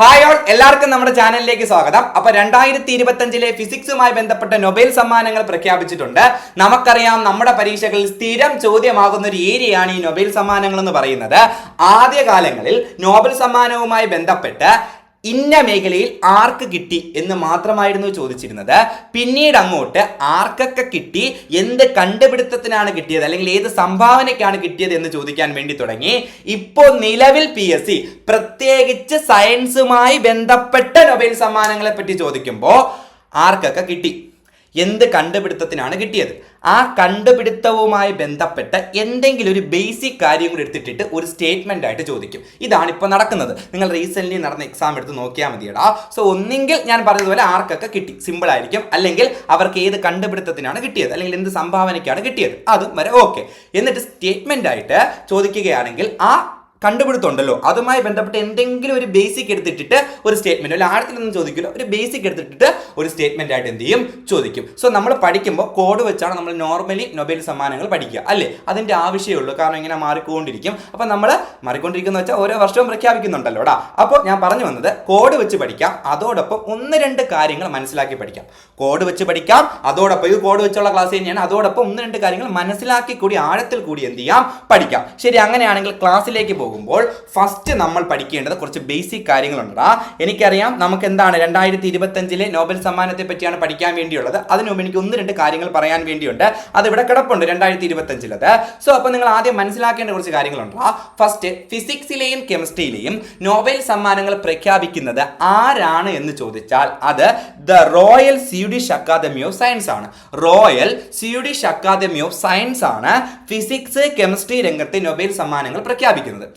Hi all എല്ലാവർക്കും നമ്മുടെ ചാനലിലേക്ക് സ്വാഗതം. അപ്പൊ രണ്ടായിരത്തി ഇരുപത്തഞ്ചിലെ ഫിസിക്സുമായി ബന്ധപ്പെട്ട നൊബേൽ സമ്മാനങ്ങൾ പ്രഖ്യാപിച്ചിട്ടുണ്ട്. നമുക്കറിയാം നമ്മുടെ പരീക്ഷകളിൽ സ്ഥിരം ചോദ്യമാകുന്ന ഒരു ഏരിയയാണ് ഈ നൊബേൽ സമ്മാനങ്ങൾ എന്ന് പറയുന്നത്. ആദ്യകാലങ്ങളിൽ നോബൽ സമ്മാനവുമായി ബന്ധപ്പെട്ട് ഇന്ന മേഖലയിൽ ആർക്ക് കിട്ടി എന്ന് മാത്രമായിരുന്നു ചോദിച്ചിരുന്നത്. പിന്നീട് അങ്ങോട്ട് ആർക്കൊക്കെ കിട്ടി എന്ത് കണ്ടുപിടുത്തത്തിനാണ് കിട്ടിയത് അല്ലെങ്കിൽ ഏത് സംഭാവനയ്ക്കാണ് കിട്ടിയത് എന്ന് ചോദിക്കാൻ വേണ്ടി തുടങ്ങി. ഇപ്പോൾ നിലവിൽ പി എസ് സി പ്രത്യേകിച്ച് സയൻസുമായി ബന്ധപ്പെട്ട നൊബേൽ സമ്മാനങ്ങളെ പറ്റി ചോദിക്കുമ്പോൾ ആർക്കൊക്കെ കിട്ടി? എന്ത് കണ്ടുപിടുത്തത്തിനാണ് കിട്ടിയത്? ആ കണ്ടുപിടുത്തവുമായി ബന്ധപ്പെട്ട എന്തെങ്കിലും ഒരു ബേസിക് കാര്യം കൂടി എടുത്തിട്ടിട്ട് ഒരു സ്റ്റേറ്റ്മെന്റ് ആയിട്ട് ചോദിക്കും. ഇതാണ് ഇപ്പോൾ നടക്കുന്നത്. നിങ്ങൾ റീസെന്റ്ലി നടന്ന എക്സാം എടുത്ത് നോക്കിയാൽ മതിയടാ. സോ ഒന്നെങ്കിൽ ഞാൻ പറഞ്ഞതുപോലെ ആർക്കൊക്കെ കിട്ടി. സിമ്പിൾ ആയിരിക്കും. അല്ലെങ്കിൽ അവർക്ക് ഏത് കണ്ടുപിടുത്തത്തിനാണ് കിട്ടിയത്? അല്ലെങ്കിൽ എന്ത് സംഭാവനയ്ക്കാണ് കിട്ടിയത്? അതും വരെ ഓക്കെ എന്നിട്ട് സ്റ്റേറ്റ്മെന്റ് ആയിട്ട് ചോദിക്കുകയാണെങ്കിൽ ആ കണ്ടുപിടുത്തമുണ്ടല്ലോ അതുമായി ബന്ധപ്പെട്ട് എന്തെങ്കിലും ഒരു ബേസിക് എടുത്തിട്ടിട്ട് ഒരു സ്റ്റേറ്റ്മെന്റ് അല്ല ആഴത്തിലൊന്നും ചോദിക്കില്ല ഒരു ബേസിക് എടുത്തിട്ട് ഒരു സ്റ്റേറ്റ്മെന്റ് ആയിട്ട് എന്ത് ചെയ്യും? ചോദിക്കും. സോ നമ്മൾ പഠിക്കുമ്പോൾ കോഡ് വെച്ചാണ് നമ്മൾ നോർമലി നൊബേൽ സമ്മാനങ്ങൾ പഠിക്കുക അല്ലേ? അതിന്റെ ആവശ്യമുള്ളൂ കാരണം ഇങ്ങനെ മാറിക്കൊണ്ടിരിക്കും. അപ്പോൾ നമ്മൾ മാറിക്കൊണ്ടിരിക്കുന്ന വെച്ചാൽ ഓരോ വർഷവും പ്രഖ്യാപിക്കുന്നുണ്ടല്ലോ അപ്പോൾ ഞാൻ പറഞ്ഞു വന്നത് കോഡ് വെച്ച് പഠിക്കാം അതോടൊപ്പം ഒന്ന് രണ്ട് കാര്യങ്ങൾ മനസ്സിലാക്കി പഠിക്കാം. കോഡ് വെച്ച് പഠിക്കാം അതോടൊപ്പം ഇത് കോഡ് വെച്ചുള്ള ക്ലാസ് തന്നെയാണ്. അതോടൊപ്പം ഒന്ന് രണ്ട് കാര്യങ്ങൾ മനസ്സിലാക്കി കൂടി ആഴത്തിൽ കൂടി എന്ത് ചെയ്യാം? പഠിക്കാം. ശരി അങ്ങനെയാണെങ്കിൽ ക്ലാസ്സിലേക്ക് പോകുമ്പോൾ ഫസ്റ്റ് നമ്മൾ പഠിക്കേണ്ടത് കുറച്ച് ബേസിക് കാര്യങ്ങളുണ്ടാ എനിക്കറിയാം നമുക്ക് എന്താണ് രണ്ടായിരത്തി ഇരുപത്തഞ്ചിലെ നോബൽ സമ്മാനത്തെ പറ്റിയാണ് പഠിക്കാൻ വേണ്ടിയുള്ളത്. അതിനു മുമ്പ് എനിക്ക് ഒന്ന് രണ്ട് കാര്യങ്ങൾ പറയാൻ വേണ്ടിയുണ്ട്. അത് ഇവിടെ കിടപ്പുണ്ട് രണ്ടായിരത്തി ഇരുപത്തഞ്ചിലത് സോ അപ്പോൾ നിങ്ങൾ ആദ്യം മനസ്സിലാക്കേണ്ട കുറച്ച് കാര്യങ്ങളുണ്ട് ഫസ്റ്റ് ഫിസിക്സിലെയും കെമിസ്ട്രിയിലെയും നോബൽ സമ്മാനങ്ങൾ പ്രഖ്യാപിക്കുന്നത് ആരാണ് എന്ന് ചോദിച്ചാൽ അത് the Royal Swedish Academy of Science ആണ്. Royal Swedish Academy of Science ആണ് ഫിസിക്സ് കെമിസ്ട്രി രംഗത്തെ നൊബേൽ സമ്മാനങ്ങൾ പ്രഖ്യാപിക്കുന്നത്.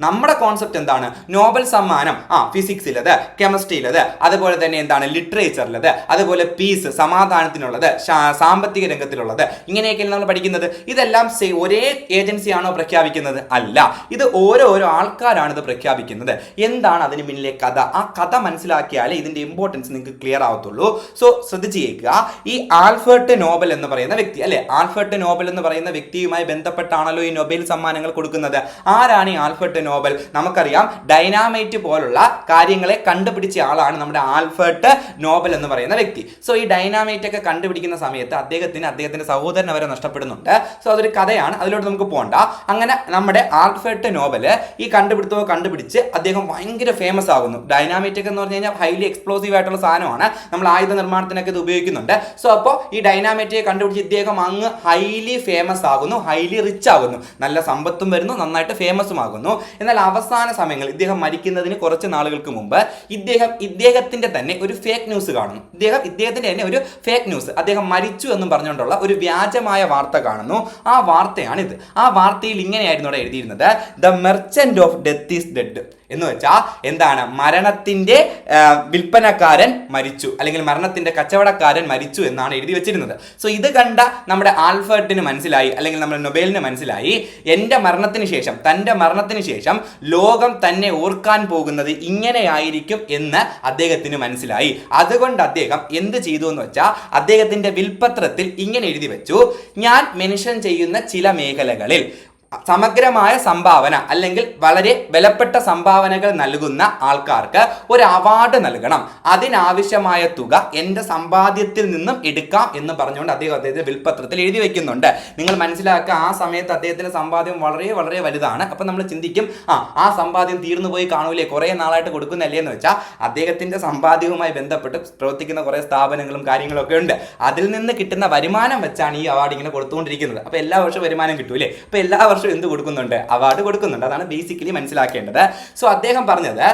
നമ്മുടെ കോൺസെപ്റ്റ് എന്താണ്? നോബൽ സമ്മാനം. ആ ഫിസിക്സിലത് കെമിസ്ട്രിയിലത് അതുപോലെ തന്നെ എന്താണ്? ലിറ്ററേച്ചറിലത് അതുപോലെ പീസ് സമാധാനത്തിനുള്ളത് സാമ്പത്തിക രംഗത്തിലുള്ളത്. ഇങ്ങനെയൊക്കെയാണ് നമ്മൾ പഠിക്കുന്നത്. ഇതെല്ലാം ഒരേ ഏജൻസിയാണോ പ്രഖ്യാപിക്കുന്നത്? അല്ല. ഇത് ഓരോരോ ആൾക്കാരാണ് ഇത് പ്രഖ്യാപിക്കുന്നത്. എന്താണ് അതിന് പിന്നിലെ കഥ? ആ കഥ മനസ്സിലാക്കിയാലേ ഇതിന്റെ ഇമ്പോർട്ടൻസ് നിങ്ങൾക്ക് ക്ലിയർ ആവത്തുള്ളൂ. സോ ശ്രദ്ധിച്ചേക്കുക. ഈ ആൽഫേർട്ട് നോബൽ എന്ന് പറയുന്ന വ്യക്തി അല്ലെ? ആൽഫേർട്ട് നോബൽ എന്ന് പറയുന്ന വ്യക്തിയുമായി ബന്ധപ്പെട്ടാണല്ലോ ഈ നൊബേൽ സമ്മാനങ്ങൾ കൊടുക്കുന്നത്. ആരാണ് ഈ ആൽഫർട്ട് നോബൽ. നമുക്കറിയാം ഡൈനാമൈറ്റ് പോലുള്ള കാര്യങ്ങളെ കണ്ടുപിടിച്ച ആളാണ് നമ്മുടെ ആൽഫേർട്ട് നോബൽ എന്ന് പറയുന്ന വ്യക്തി. സോ ഈ ഡൈനാമൈറ്റ് ഒക്കെ കണ്ടുപിടിക്കുന്ന സമയത്ത് അദ്ദേഹത്തിന് അദ്ദേഹത്തിന്റെ സഹോദരൻ അവരെ നഷ്ടപ്പെടുന്നുണ്ട്. സോ അതൊരു കഥയാണ്. അതിലോട്ട് നമുക്ക് പോകണ്ട അങ്ങനെ നമ്മുടെ ആൽഫേർട്ട് നോബൽ ഈ കണ്ടുപിടുത്തമോ കണ്ടുപിടിച്ച് അദ്ദേഹം ഭയങ്കര ഫേമസ് ആകുന്നു. ഡൈനാമൈറ്റ് ഒക്കെ എന്ന് പറഞ്ഞു കഴിഞ്ഞാൽ ഹൈലി എക്സ്പ്ലോസീവ് ആയിട്ടുള്ള സാധനമാണ്. നമ്മൾ ആയുധ നിർമ്മാണത്തിനൊക്കെ ഇത് ഉപയോഗിക്കുന്നുണ്ട്. സോ അപ്പോൾ ഈ ഡൈനാമൈറ്റ് കണ്ടുപിടിച്ച് ഇദ്ദേഹം അങ്ങ് ഹൈലി ഫേമസ് ആകുന്നു ഹൈലി റിച്ച് ആകുന്നു. നല്ല സമ്പത്തും വരുന്നു നന്നായിട്ട് ഫേമസും ആകുന്നു. എന്നാൽ അവസാന സമയങ്ങളിൽ ഇദ്ദേഹം മരിക്കുന്നതിന് കുറച്ച് നാളുകൾക്ക് മുമ്പ് ഇദ്ദേഹം ഇദ്ദേഹത്തിന്റെ തന്നെ ഒരു ഫേക്ക് ന്യൂസ് കാണുന്നു. ഇദ്ദേഹം ഇദ്ദേഹത്തിന്റെ തന്നെ ഒരു ഫേക്ക് ന്യൂസ് അദ്ദേഹം മരിച്ചു എന്നും പറഞ്ഞുകൊണ്ടുള്ള ഒരു വ്യാജമായ വാർത്ത കാണുന്നു. ആ വാർത്തയാണിത്. ആ വാർത്തയിൽ ഇങ്ങനെയായിരുന്നു അവിടെ എഴുതിയിരുന്നത്. The merchant of death is dead എന്ന് വെച്ചാൽ എന്താണ്? മരണത്തിന്റെ വിൽപ്പനക്കാരൻ മരിച്ചു. അല്ലെങ്കിൽ മരണത്തിന്റെ കച്ചവടക്കാരൻ മരിച്ചു എന്നാണ് എഴുതി വെച്ചിരുന്നത്. സോ ഇത് കണ്ട നമ്മുടെ ആൽഫർട്ടിന് മനസ്സിലായി. അല്ലെങ്കിൽ നമ്മുടെ നൊബേലിന് മനസ്സിലായി. എന്റെ മരണത്തിന് ശേഷം തന്റെ മരണത്തിന് ശേഷം ലോകം തന്നെ ഓർക്കാൻ പോകുന്നത് ഇങ്ങനെയായിരിക്കും എന്ന് അദ്ദേഹത്തിന് മനസ്സിലായി. അതുകൊണ്ട് അദ്ദേഹം എന്ത് ചെയ്തു എന്ന് വെച്ചാൽ അദ്ദേഹത്തിന്റെ വിൽപത്രത്തിൽ ഇങ്ങനെ എഴുതി വെച്ചു. ഞാൻ മെൻഷൻ ചെയ്യുന്ന ചില മേഖലകളിൽ സമഗ്രമായ സംഭാവന അല്ലെങ്കിൽ വളരെ വിലപ്പെട്ട സംഭാവനകൾ നൽകുന്ന ആൾക്കാർക്ക് ഒരു അവാർഡ് നൽകണം. അതിനാവശ്യമായ തുക എന്റെ സമ്പാദ്യത്തിൽ നിന്നും എടുക്കാം എന്ന് പറഞ്ഞുകൊണ്ട് അദ്ദേഹം അദ്ദേഹത്തെ വിൽപ്പത്രത്തിൽ എഴുതി വെക്കുന്നുണ്ട്. നിങ്ങൾ മനസ്സിലാക്കുക ആ സമയത്ത് അദ്ദേഹത്തിന്റെ സമ്പാദ്യം വളരെ വളരെ വലുതാണ്. അപ്പം നമ്മൾ ചിന്തിക്കും ആ ആ സമ്പാദ്യം തീർന്നു പോയി കാണൂലേ കുറേ നാളായിട്ട് കൊടുക്കുന്നല്ലേ എന്ന് വെച്ചാൽ അദ്ദേഹത്തിന്റെ സമ്പാദ്യവുമായി ബന്ധപ്പെട്ട് പ്രവർത്തിക്കുന്ന കുറേ സ്ഥാപനങ്ങളും കാര്യങ്ങളൊക്കെ ഉണ്ട്. അതിൽ നിന്ന് കിട്ടുന്ന വരുമാനം വെച്ചാണ് ഈ അവാർഡ് ഇങ്ങനെ കൊടുത്തുകൊണ്ടിരിക്കുന്നത്. അപ്പോൾ എല്ലാ വർഷവും വരുമാനം കിട്ടൂലേ? അപ്പോൾ എല്ലാ വർഷവും എന്ത് കൊടുക്കുന്നുണ്ട്? അവാർഡ് കൊടുക്കുന്നുണ്ട്. അതാണ് ബേസിക്കലി മനസ്സിലാക്കേണ്ടത്. സോ അദ്ദേഹം പറഞ്ഞത്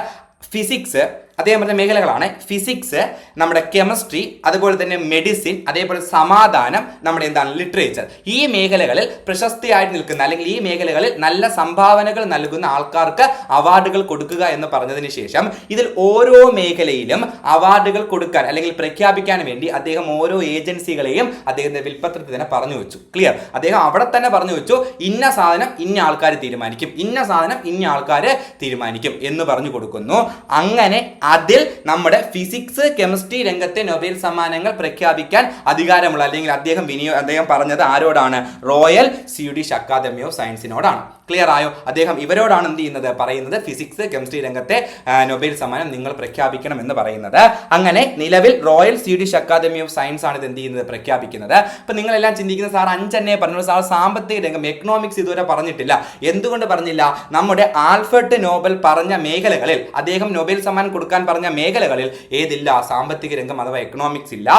ഫിസിക്സ് അദ്ദേഹം പറഞ്ഞ മേഖലകളാണ്. ഫിസിക്സ് നമ്മുടെ കെമിസ്ട്രി അതുപോലെ തന്നെ മെഡിസിൻ അതേപോലെ സമാധാനം നമ്മുടെ എന്താണ് ലിറ്ററേച്ചർ ഈ മേഖലകളിൽ പ്രശസ്തിയായിട്ട് നിൽക്കുന്ന അല്ലെങ്കിൽ ഈ മേഖലകളിൽ നല്ല സംഭാവനകൾ നൽകുന്ന ആൾക്കാർക്ക് അവാർഡുകൾ കൊടുക്കുക എന്ന് പറഞ്ഞതിന് ശേഷം ഇതിൽ ഓരോ മേഖലയിലും അവാർഡുകൾ കൊടുക്കാൻ അല്ലെങ്കിൽ പ്രഖ്യാപിക്കാൻ വേണ്ടി അദ്ദേഹം ഓരോ ഏജൻസികളെയും അദ്ദേഹത്തിന്റെ വിൽപ്പത്രത്തിൽ തന്നെ പറഞ്ഞു വെച്ചു. ക്ലിയർ അദ്ദേഹം അവിടെ തന്നെ പറഞ്ഞു വെച്ചു ഇന്ന സാധനം ഇന്ന ആൾക്കാർ തീരുമാനിക്കും ഇന്ന സാധനം ഇന്ന ആൾക്കാർ തീരുമാനിക്കും എന്ന് പറഞ്ഞു കൊടുക്കുന്നു. അങ്ങനെ അതിൽ നമ്മുടെ ഫിസിക്സ് കെമിസ്ട്രി രംഗത്തെ നൊബേൽ സമ്മാനങ്ങൾ പ്രഖ്യാപിക്കാൻ അധികാരമുള്ള അല്ലെങ്കിൽ അദ്ദേഹം വിനിയോ അദ്ദേഹം പറഞ്ഞത് ആരോടാണ്? റോയൽ സ്വീഡിഷ് അക്കാദമി ഓഫ് സയൻസിനോടാണ് ക്ലിയർ ആയോ? അദ്ദേഹം ഇവരോടാണ് എന്ത് ചെയ്യുന്നത്? പറയുന്നത് ഫിസിക്സ് കെമിസ്ട്രി രംഗത്തെ നൊബേൽ സമ്മാനം നിങ്ങൾ പ്രഖ്യാപിക്കണം എന്ന് പറയുന്നത്. അങ്ങനെ നിലവിൽ Royal Swedish Academy of Science ആണ് ഇത് എന്ത് ചെയ്യുന്നത്? പ്രഖ്യാപിക്കുന്നത്. അപ്പൊ നിങ്ങളെല്ലാം ചിന്തിക്കുന്ന സാർ അഞ്ചെണ്ണയെ പറഞ്ഞു സാർ സാമ്പത്തിക രംഗം എക്കണോമിക്സ് ഇതുവരെ പറഞ്ഞിട്ടില്ല. എന്തുകൊണ്ട് പറഞ്ഞില്ല? നമ്മുടെ ആൽഫർട്ട് നോബൽ പറഞ്ഞ മേഖലകളിൽ അദ്ദേഹം നൊബേൽ സമ്മാനം കൊടുക്കാൻ പറഞ്ഞ മേഖലകളിൽ ഏതില്ല സാമ്പത്തിക രംഗം അഥവാ എക്കണോമിക്സ് ഇല്ല.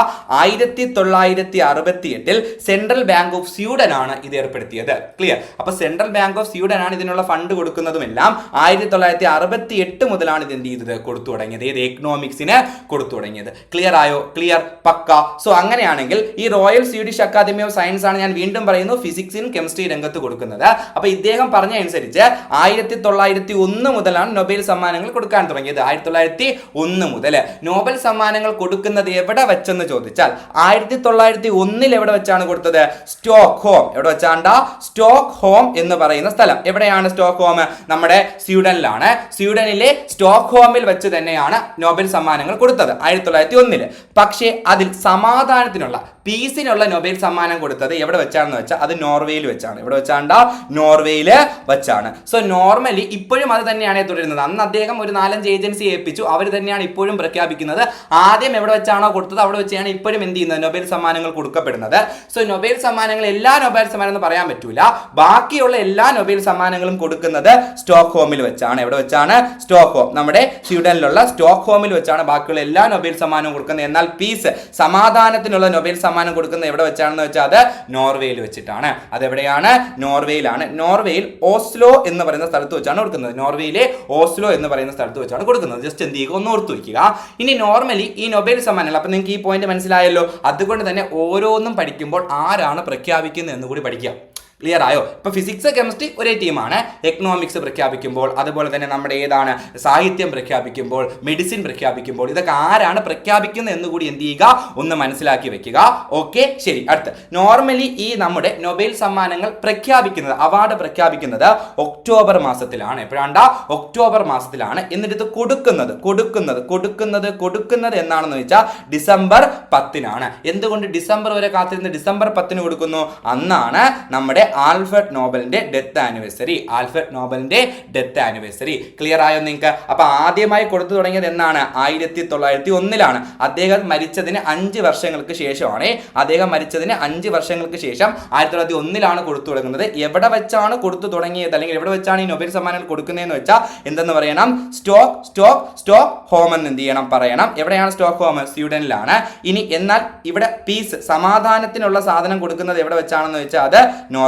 ആയിരത്തി തൊള്ളായിരത്തി അറുപത്തി എട്ടിൽ സെൻട്രൽ ബാങ്ക് ഓഫ് സ്വീഡൻ ആണ് ഇത് ഏർപ്പെടുത്തിയത്. ക്ലിയർ അപ്പൊ സെൻട്രൽ ബാങ്ക് ഓഫ് സ്വീഡൻ ആണ് ഇതിനുള്ള ഫണ്ട് കൊടുക്കുന്നതുമെല്ലാം ആയിരത്തി തൊള്ളായിരത്തി അറുപത്തി എട്ട് മുതലാണ് ഇത് എന്ത് ചെയ്തത്? കൊടുത്തു തുടങ്ങിയത്. ഏത് എക്കണോമിക്സിന് കൊടുത്തു തുടങ്ങിയത്? ക്ലിയർ ആയോ? ക്ലിയർ പക്ക? സോ അങ്ങനെയാണെങ്കിൽ ഈ Royal Swedish Academy of Science ആണ് ഞാൻ വീണ്ടും പറയുന്നു ഫിസിക്സിനും കെമിസ്ട്രി രംഗത്ത് കൊടുക്കുന്നത്. അപ്പൊ ഇദ്ദേഹം പറഞ്ഞ അനുസരിച്ച് ആയിരത്തി തൊള്ളായിരത്തി ഒന്ന് മുതലാണ് നൊബേൽ സമ്മാനങ്ങൾ കൊടുക്കാൻ തുടങ്ങിയത്. ആയിരത്തി തൊള്ളായിരത്തി ഒന്ന് മുതൽ നോബൽ സമ്മാനങ്ങൾ കൊടുക്കുന്നത് എവിടെ വെച്ചെന്ന് ചോദിച്ചാൽ ആയിരത്തി തൊള്ളായിരത്തി ഒന്നിൽ എവിടെ വെച്ചാണ് കൊടുത്തത്? സ്റ്റോക്ക് ഹോം എവിടെ വെച്ചാണ്ട? സ്റ്റോക്ക് ഹോം എന്ന് പറയുന്ന സ്ഥലം. എവിടെയാണ് സ്റ്റോക്ക് ഹോം നമ്മുടെ സ്വീഡനിലാണ്. സ്വീഡനിലെ സ്റ്റോക്ക് ഹോമിൽ വെച്ച് തന്നെയാണ് നോബൽ സമ്മാനങ്ങൾ കൊടുത്തത് ആയിരത്തി തൊള്ളായിരത്തി ഒന്നിൽ. പക്ഷേ അതിൽ സമാധാനത്തിനുള്ള പീസിനുള്ള നൊബേൽ സമ്മാനം കൊടുത്തത് എവിടെ വെച്ചാണെന്ന് വെച്ചാൽ അത് നോർവേയിൽ വെച്ചാണ്. എവിടെ വെച്ചാണ്ട? നോർവേയിൽ വെച്ചാണ്. സോ നോർമലി ഇപ്പോഴും അത് തന്നെയാണ് തുടരുന്നത്. അന്ന് അദ്ദേഹം ഒരു നാലഞ്ച് ഏജൻസി ഏൽപ്പിച്ചു. അവർ തന്നെയാണ് ഇപ്പോഴും പ്രഖ്യാപിക്കുന്നത്. ആദ്യം എവിടെ വെച്ചാണോ കൊടുത്തത് അവിടെ വെച്ചാണ് ഇപ്പോഴും എന്ത് ചെയ്യുന്നത്? നൊബേൽ സമ്മാനങ്ങൾ കൊടുക്കപ്പെടുന്നത്. സോ നൊബേൽ സമ്മാനങ്ങൾ എല്ലാ നൊബേൽ സമ്മാനം എന്ന് പറയാൻ പറ്റൂല. ബാക്കിയുള്ള എല്ലാ നൊബേൽ സമ്മാനങ്ങളും കൊടുക്കുന്നത് സ്റ്റോക്ക് ഹോമിൽ വെച്ചാണ്. എവിടെ വെച്ചാണ്? സ്റ്റോക്ക് ഹോം നമ്മുടെ സ്വീഡനിലുള്ള സ്റ്റോക്ക് ഹോമിൽ വെച്ചാണ് ബാക്കിയുള്ള എല്ലാ നൊബേൽ സമ്മാനവും കൊടുക്കുന്നത്. എന്നാൽ പീസ് സമാധാനത്തിനുള്ള നൊബേൽ സമ്മാനം കൊടുക്കുന്നത് എവിടെ വെച്ചാണെന്ന് വെച്ചാൽ അത് നോർവേയിൽ വെച്ചിട്ടാണ്. അതെവിടെയാണ്? നോർവേയിലാണ്. നോർവേയിൽ ഓസ്ലോ എന്ന് പറയുന്ന സ്ഥലത്ത് വെച്ചാണ് കൊടുക്കുന്നത്. നോർവേയിലെ ഓസ്ലോ എന്ന് പറയുന്ന സ്ഥലത്ത് വെച്ചാണ് കൊടുക്കുന്നത്. ജസ്റ്റ് എന്ത് ചെയ്യുക ഒന്ന് ഓർത്ത് വയ്ക്കുക ഇനി നോർമലി ഈ നൊബേൽ സമ്മാനങ്ങൾ അപ്പം നിങ്ങൾക്ക് ഈ പോയിന്റ് മനസ്സിലായല്ലോ. അതുകൊണ്ട് തന്നെ ഓരോന്നും പഠിക്കുമ്പോൾ ആരാണ് പ്രഖ്യാപിക്കുന്നത് എന്ന് കൂടി പഠിക്കുക. ക്ലിയർ ആയോ? ഇപ്പൊ ഫിസിക്സ് കെമിസ്ട്രി ഒരേ ടീമാണ് എക്കണോമിക്സ് പ്രഖ്യാപിക്കുമ്പോൾ അതുപോലെ തന്നെ നമ്മുടെ ഏതാണ് സാഹിത്യം പ്രഖ്യാപിക്കുമ്പോൾ മെഡിസിൻ പ്രഖ്യാപിക്കുമ്പോൾ ഇതൊക്കെ ആരാണ് പ്രഖ്യാപിക്കുന്നത് എന്ന് കൂടി എന്ത് ചെയ്യുക? ഒന്ന് മനസ്സിലാക്കി വെക്കുക. ഓക്കെ ശരി. അടുത്ത്. നോർമലി ഈ നമ്മുടെ നൊബേൽ സമ്മാനങ്ങൾ പ്രഖ്യാപിക്കുന്നത് അവാർഡ് പ്രഖ്യാപിക്കുന്നത് ഒക്ടോബർ മാസത്തിലാണ്. എപ്പോഴാണ്ട? ഒക്ടോബർ മാസത്തിലാണ്. എന്നിട്ട് ഇത് കൊടുക്കുന്നത് കൊടുക്കുന്നത് കൊടുക്കുന്നത് കൊടുക്കുന്നത് എന്നാണെന്ന് വെച്ചാൽ ഡിസംബർ പത്തിനാണ്. എന്തുകൊണ്ട് ഡിസംബർ വരെ കാത്തിരുന്ന് ഡിസംബർ പത്തിന് കൊടുക്കുന്നു? അന്നാണ് നമ്മുടെ ആൽഫർട്ട് നോബലിന്റെ ഡെത്ത് ആനിവേഴ്സറി. ആൽഫർട്ട് നോബലിന്റെ ഡെത്ത് ആനിവേഴ്സറി. ക്ലിയർ ആയോ നിങ്ങൾക്ക്? അപ്പൊ ആദ്യമായി കൊടുത്തു തുടങ്ങിയത് എന്നാണ്? ആയിരത്തി തൊള്ളായിരത്തി ഒന്നിലാണ്. അദ്ദേഹം മരിച്ചതിന് അഞ്ച് വർഷങ്ങൾക്ക് ശേഷമാണ്. അദ്ദേഹം മരിച്ചതിന് അഞ്ച് വർഷങ്ങൾക്ക് ശേഷം ആയിരത്തി തൊള്ളായിരത്തി ഒന്നിലാണ് കൊടുത്തു തുടങ്ങുന്നത്. എവിടെ വെച്ചാണ് കൊടുത്തു തുടങ്ങിയത്? അല്ലെങ്കിൽ എവിടെ വെച്ചാണ് ഈ നൊബേൽ സമ്മാനങ്ങൾ കൊടുക്കുന്നതെന്ന് വെച്ചാൽ എന്തെന്ന് പറയണം? സ്റ്റോക്ക് സ്റ്റോക്ക് സ്റ്റോക്ക് ഹോം എന്ന് എന്ത് ചെയ്യണം? പറയണം. എവിടെയാണ് സ്റ്റോക്ക് ഹോം സ്വീഡനിലാണ്. ഇനി എന്നാൽ ഇവിടെ പീസ് സമാധാനത്തിനുള്ള സാധനം കൊടുക്കുന്നത് എവിടെ വെച്ചാണെന്ന് വെച്ചാൽ അത്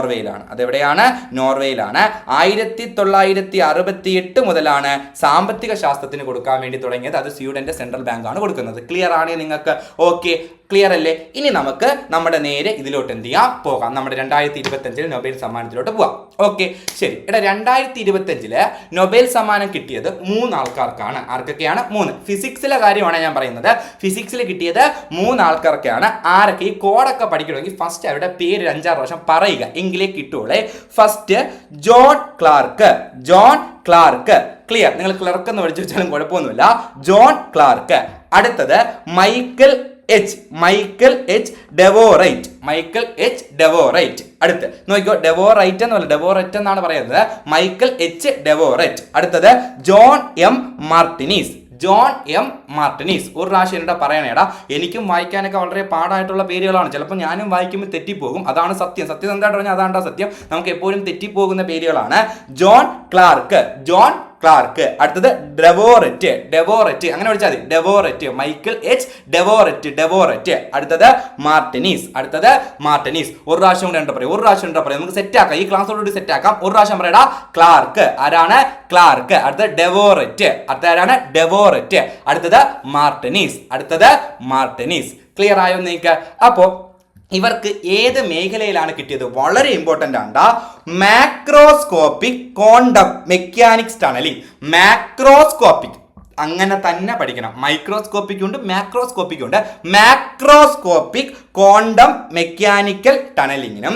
നോർവേയിലാണ്. അതെവിടെയാണ്? നോർവേയിലാണ്. ആയിരത്തി തൊള്ളായിരത്തി അറുപത്തി എട്ട് മുതലാണ് സാമ്പത്തിക ശാസ്ത്രത്തിന് കൊടുക്കാൻ വേണ്ടി തുടങ്ങിയത്. അത് സ്വീഡന്റെ സെൻട്രൽ ബാങ്കാണ് കൊടുക്കുന്നത്. ക്ലിയർ ആണ് നിങ്ങൾക്ക്? ഓക്കെ ക്ലിയർ അല്ലേ? ഇനി നമുക്ക് നമ്മുടെ നേരെ ഇതിലോട്ട് എന്ത് ചെയ്യാം? പോകാം. നമ്മുടെ രണ്ടായിരത്തി ഇരുപത്തി അഞ്ചിൽ നൊബേൽ സമ്മാനത്തിലോട്ട് പോവാം. ഓക്കെ ശരി. എടാ രണ്ടായിരത്തി ഇരുപത്തി അഞ്ചിൽ നൊബേൽ സമ്മാനം കിട്ടിയത് മൂന്ന് ആൾക്കാർക്കാണ് ആർക്കൊക്കെയാണ്? മൂന്ന്. ഫിസിക്സിലെ കാര്യമാണ് ഞാൻ പറയുന്നത്. ഫിസിക്സിൽ കിട്ടിയത് മൂന്ന് ആൾക്കാർക്കാണ് ആരൊക്കെ? ഈ കോഡൊക്കെ പഠിക്കണമെങ്കിൽ ഫസ്റ്റ് അവരുടെ പേര് അഞ്ചാറ് വർഷം പറയുക. എങ്കിലേ കിട്ടുള്ളേ first John Clarke. John Clarke. Clear നിങ്ങൾ ക്ലർക്ക് എന്ന് വിളിച്ചു വെച്ചാലും കുഴപ്പമൊന്നുമില്ല. John Clarke. അടുത്തത് Michael H Michael H Devoret Michael H Devoret അടുത്ത്. നോക്കിക്കോ ഡെവോറൈറ്റ് എന്ന് പറയുന്നത് ഡെവോറൈറ്റ് എന്നാണ് പറയുന്നത്. മൈക്കൽ എച്ച് ഡെവോറൈറ്റ് അടുത്തത് John M Martinis John M Martinis ഒരു പ്രാവശ്യം എന്നോട് പറയണേടാ? എനിക്കും വായിക്കാനൊക്കെ വളരെ പാടായിട്ടുള്ള പേരുകളാണ്. ചിലപ്പോൾ ഞാനും വായിക്കുമ്പോൾ തെറ്റിപ്പോകും. അതാണ് സത്യം. സത്യം എന്തായിട്ട് പറഞ്ഞാൽ അതാണ് സത്യം. നമുക്ക് എപ്പോഴും തെറ്റിപ്പോകുന്ന പേരുകളാണ്. John Clarke John Clarke. അടുത്തത് ഡെവോററ്റ് ഡെവോററ്റ്. അങ്ങനെ വിളിച്ചാൽ മതി. Devoret. Michael H Devoret Devoret. അടുത്തത് മാർട്ടിനീസ്. അടുത്തത് മാർട്ടിനീസ്. ഒരു പ്രാവശ്യം കൂടെ പറയും ഒരു പ്രാവശ്യം ഉണ്ട് പറയും നമുക്ക് സെറ്റ് ആക്കാം. ഈ ക്ലാസ്സോടുകൂടി സെറ്റ് ആക്കാം. ഒരു പ്രാവശ്യം പറയടാ ക്ലാർക്ക്. ആരാണ്? ക്ലാർക്ക്. അടുത്തത് ഡെവോററ്റ്. അടുത്ത ആരാണ്? ഡെവോററ്റ്. അടുത്തത് മാർട്ടിനീസ്. അടുത്തത് മാർട്ടിനീസ്. ക്ലിയർ ആയോ നിങ്ങൾക്ക് അപ്പോൾ ഇവർക്ക് ഏത് മേഖലയിലാണ് കിട്ടിയത്? വളരെ ഇമ്പോർട്ടന്റ് ആണ് macroscopic quantum mechanics tunnelling macroscopic അങ്ങനെ തന്നെ പഠിക്കണം. മൈക്രോസ്കോപ്പിക് ഉണ്ട് മാക്രോസ്കോപ്പിക് ഉണ്ട്. മാക്രോസ്കോപ്പിക് കോണ്ടം മെക്കാനിക്കൽ ടണലിങ്ങിനും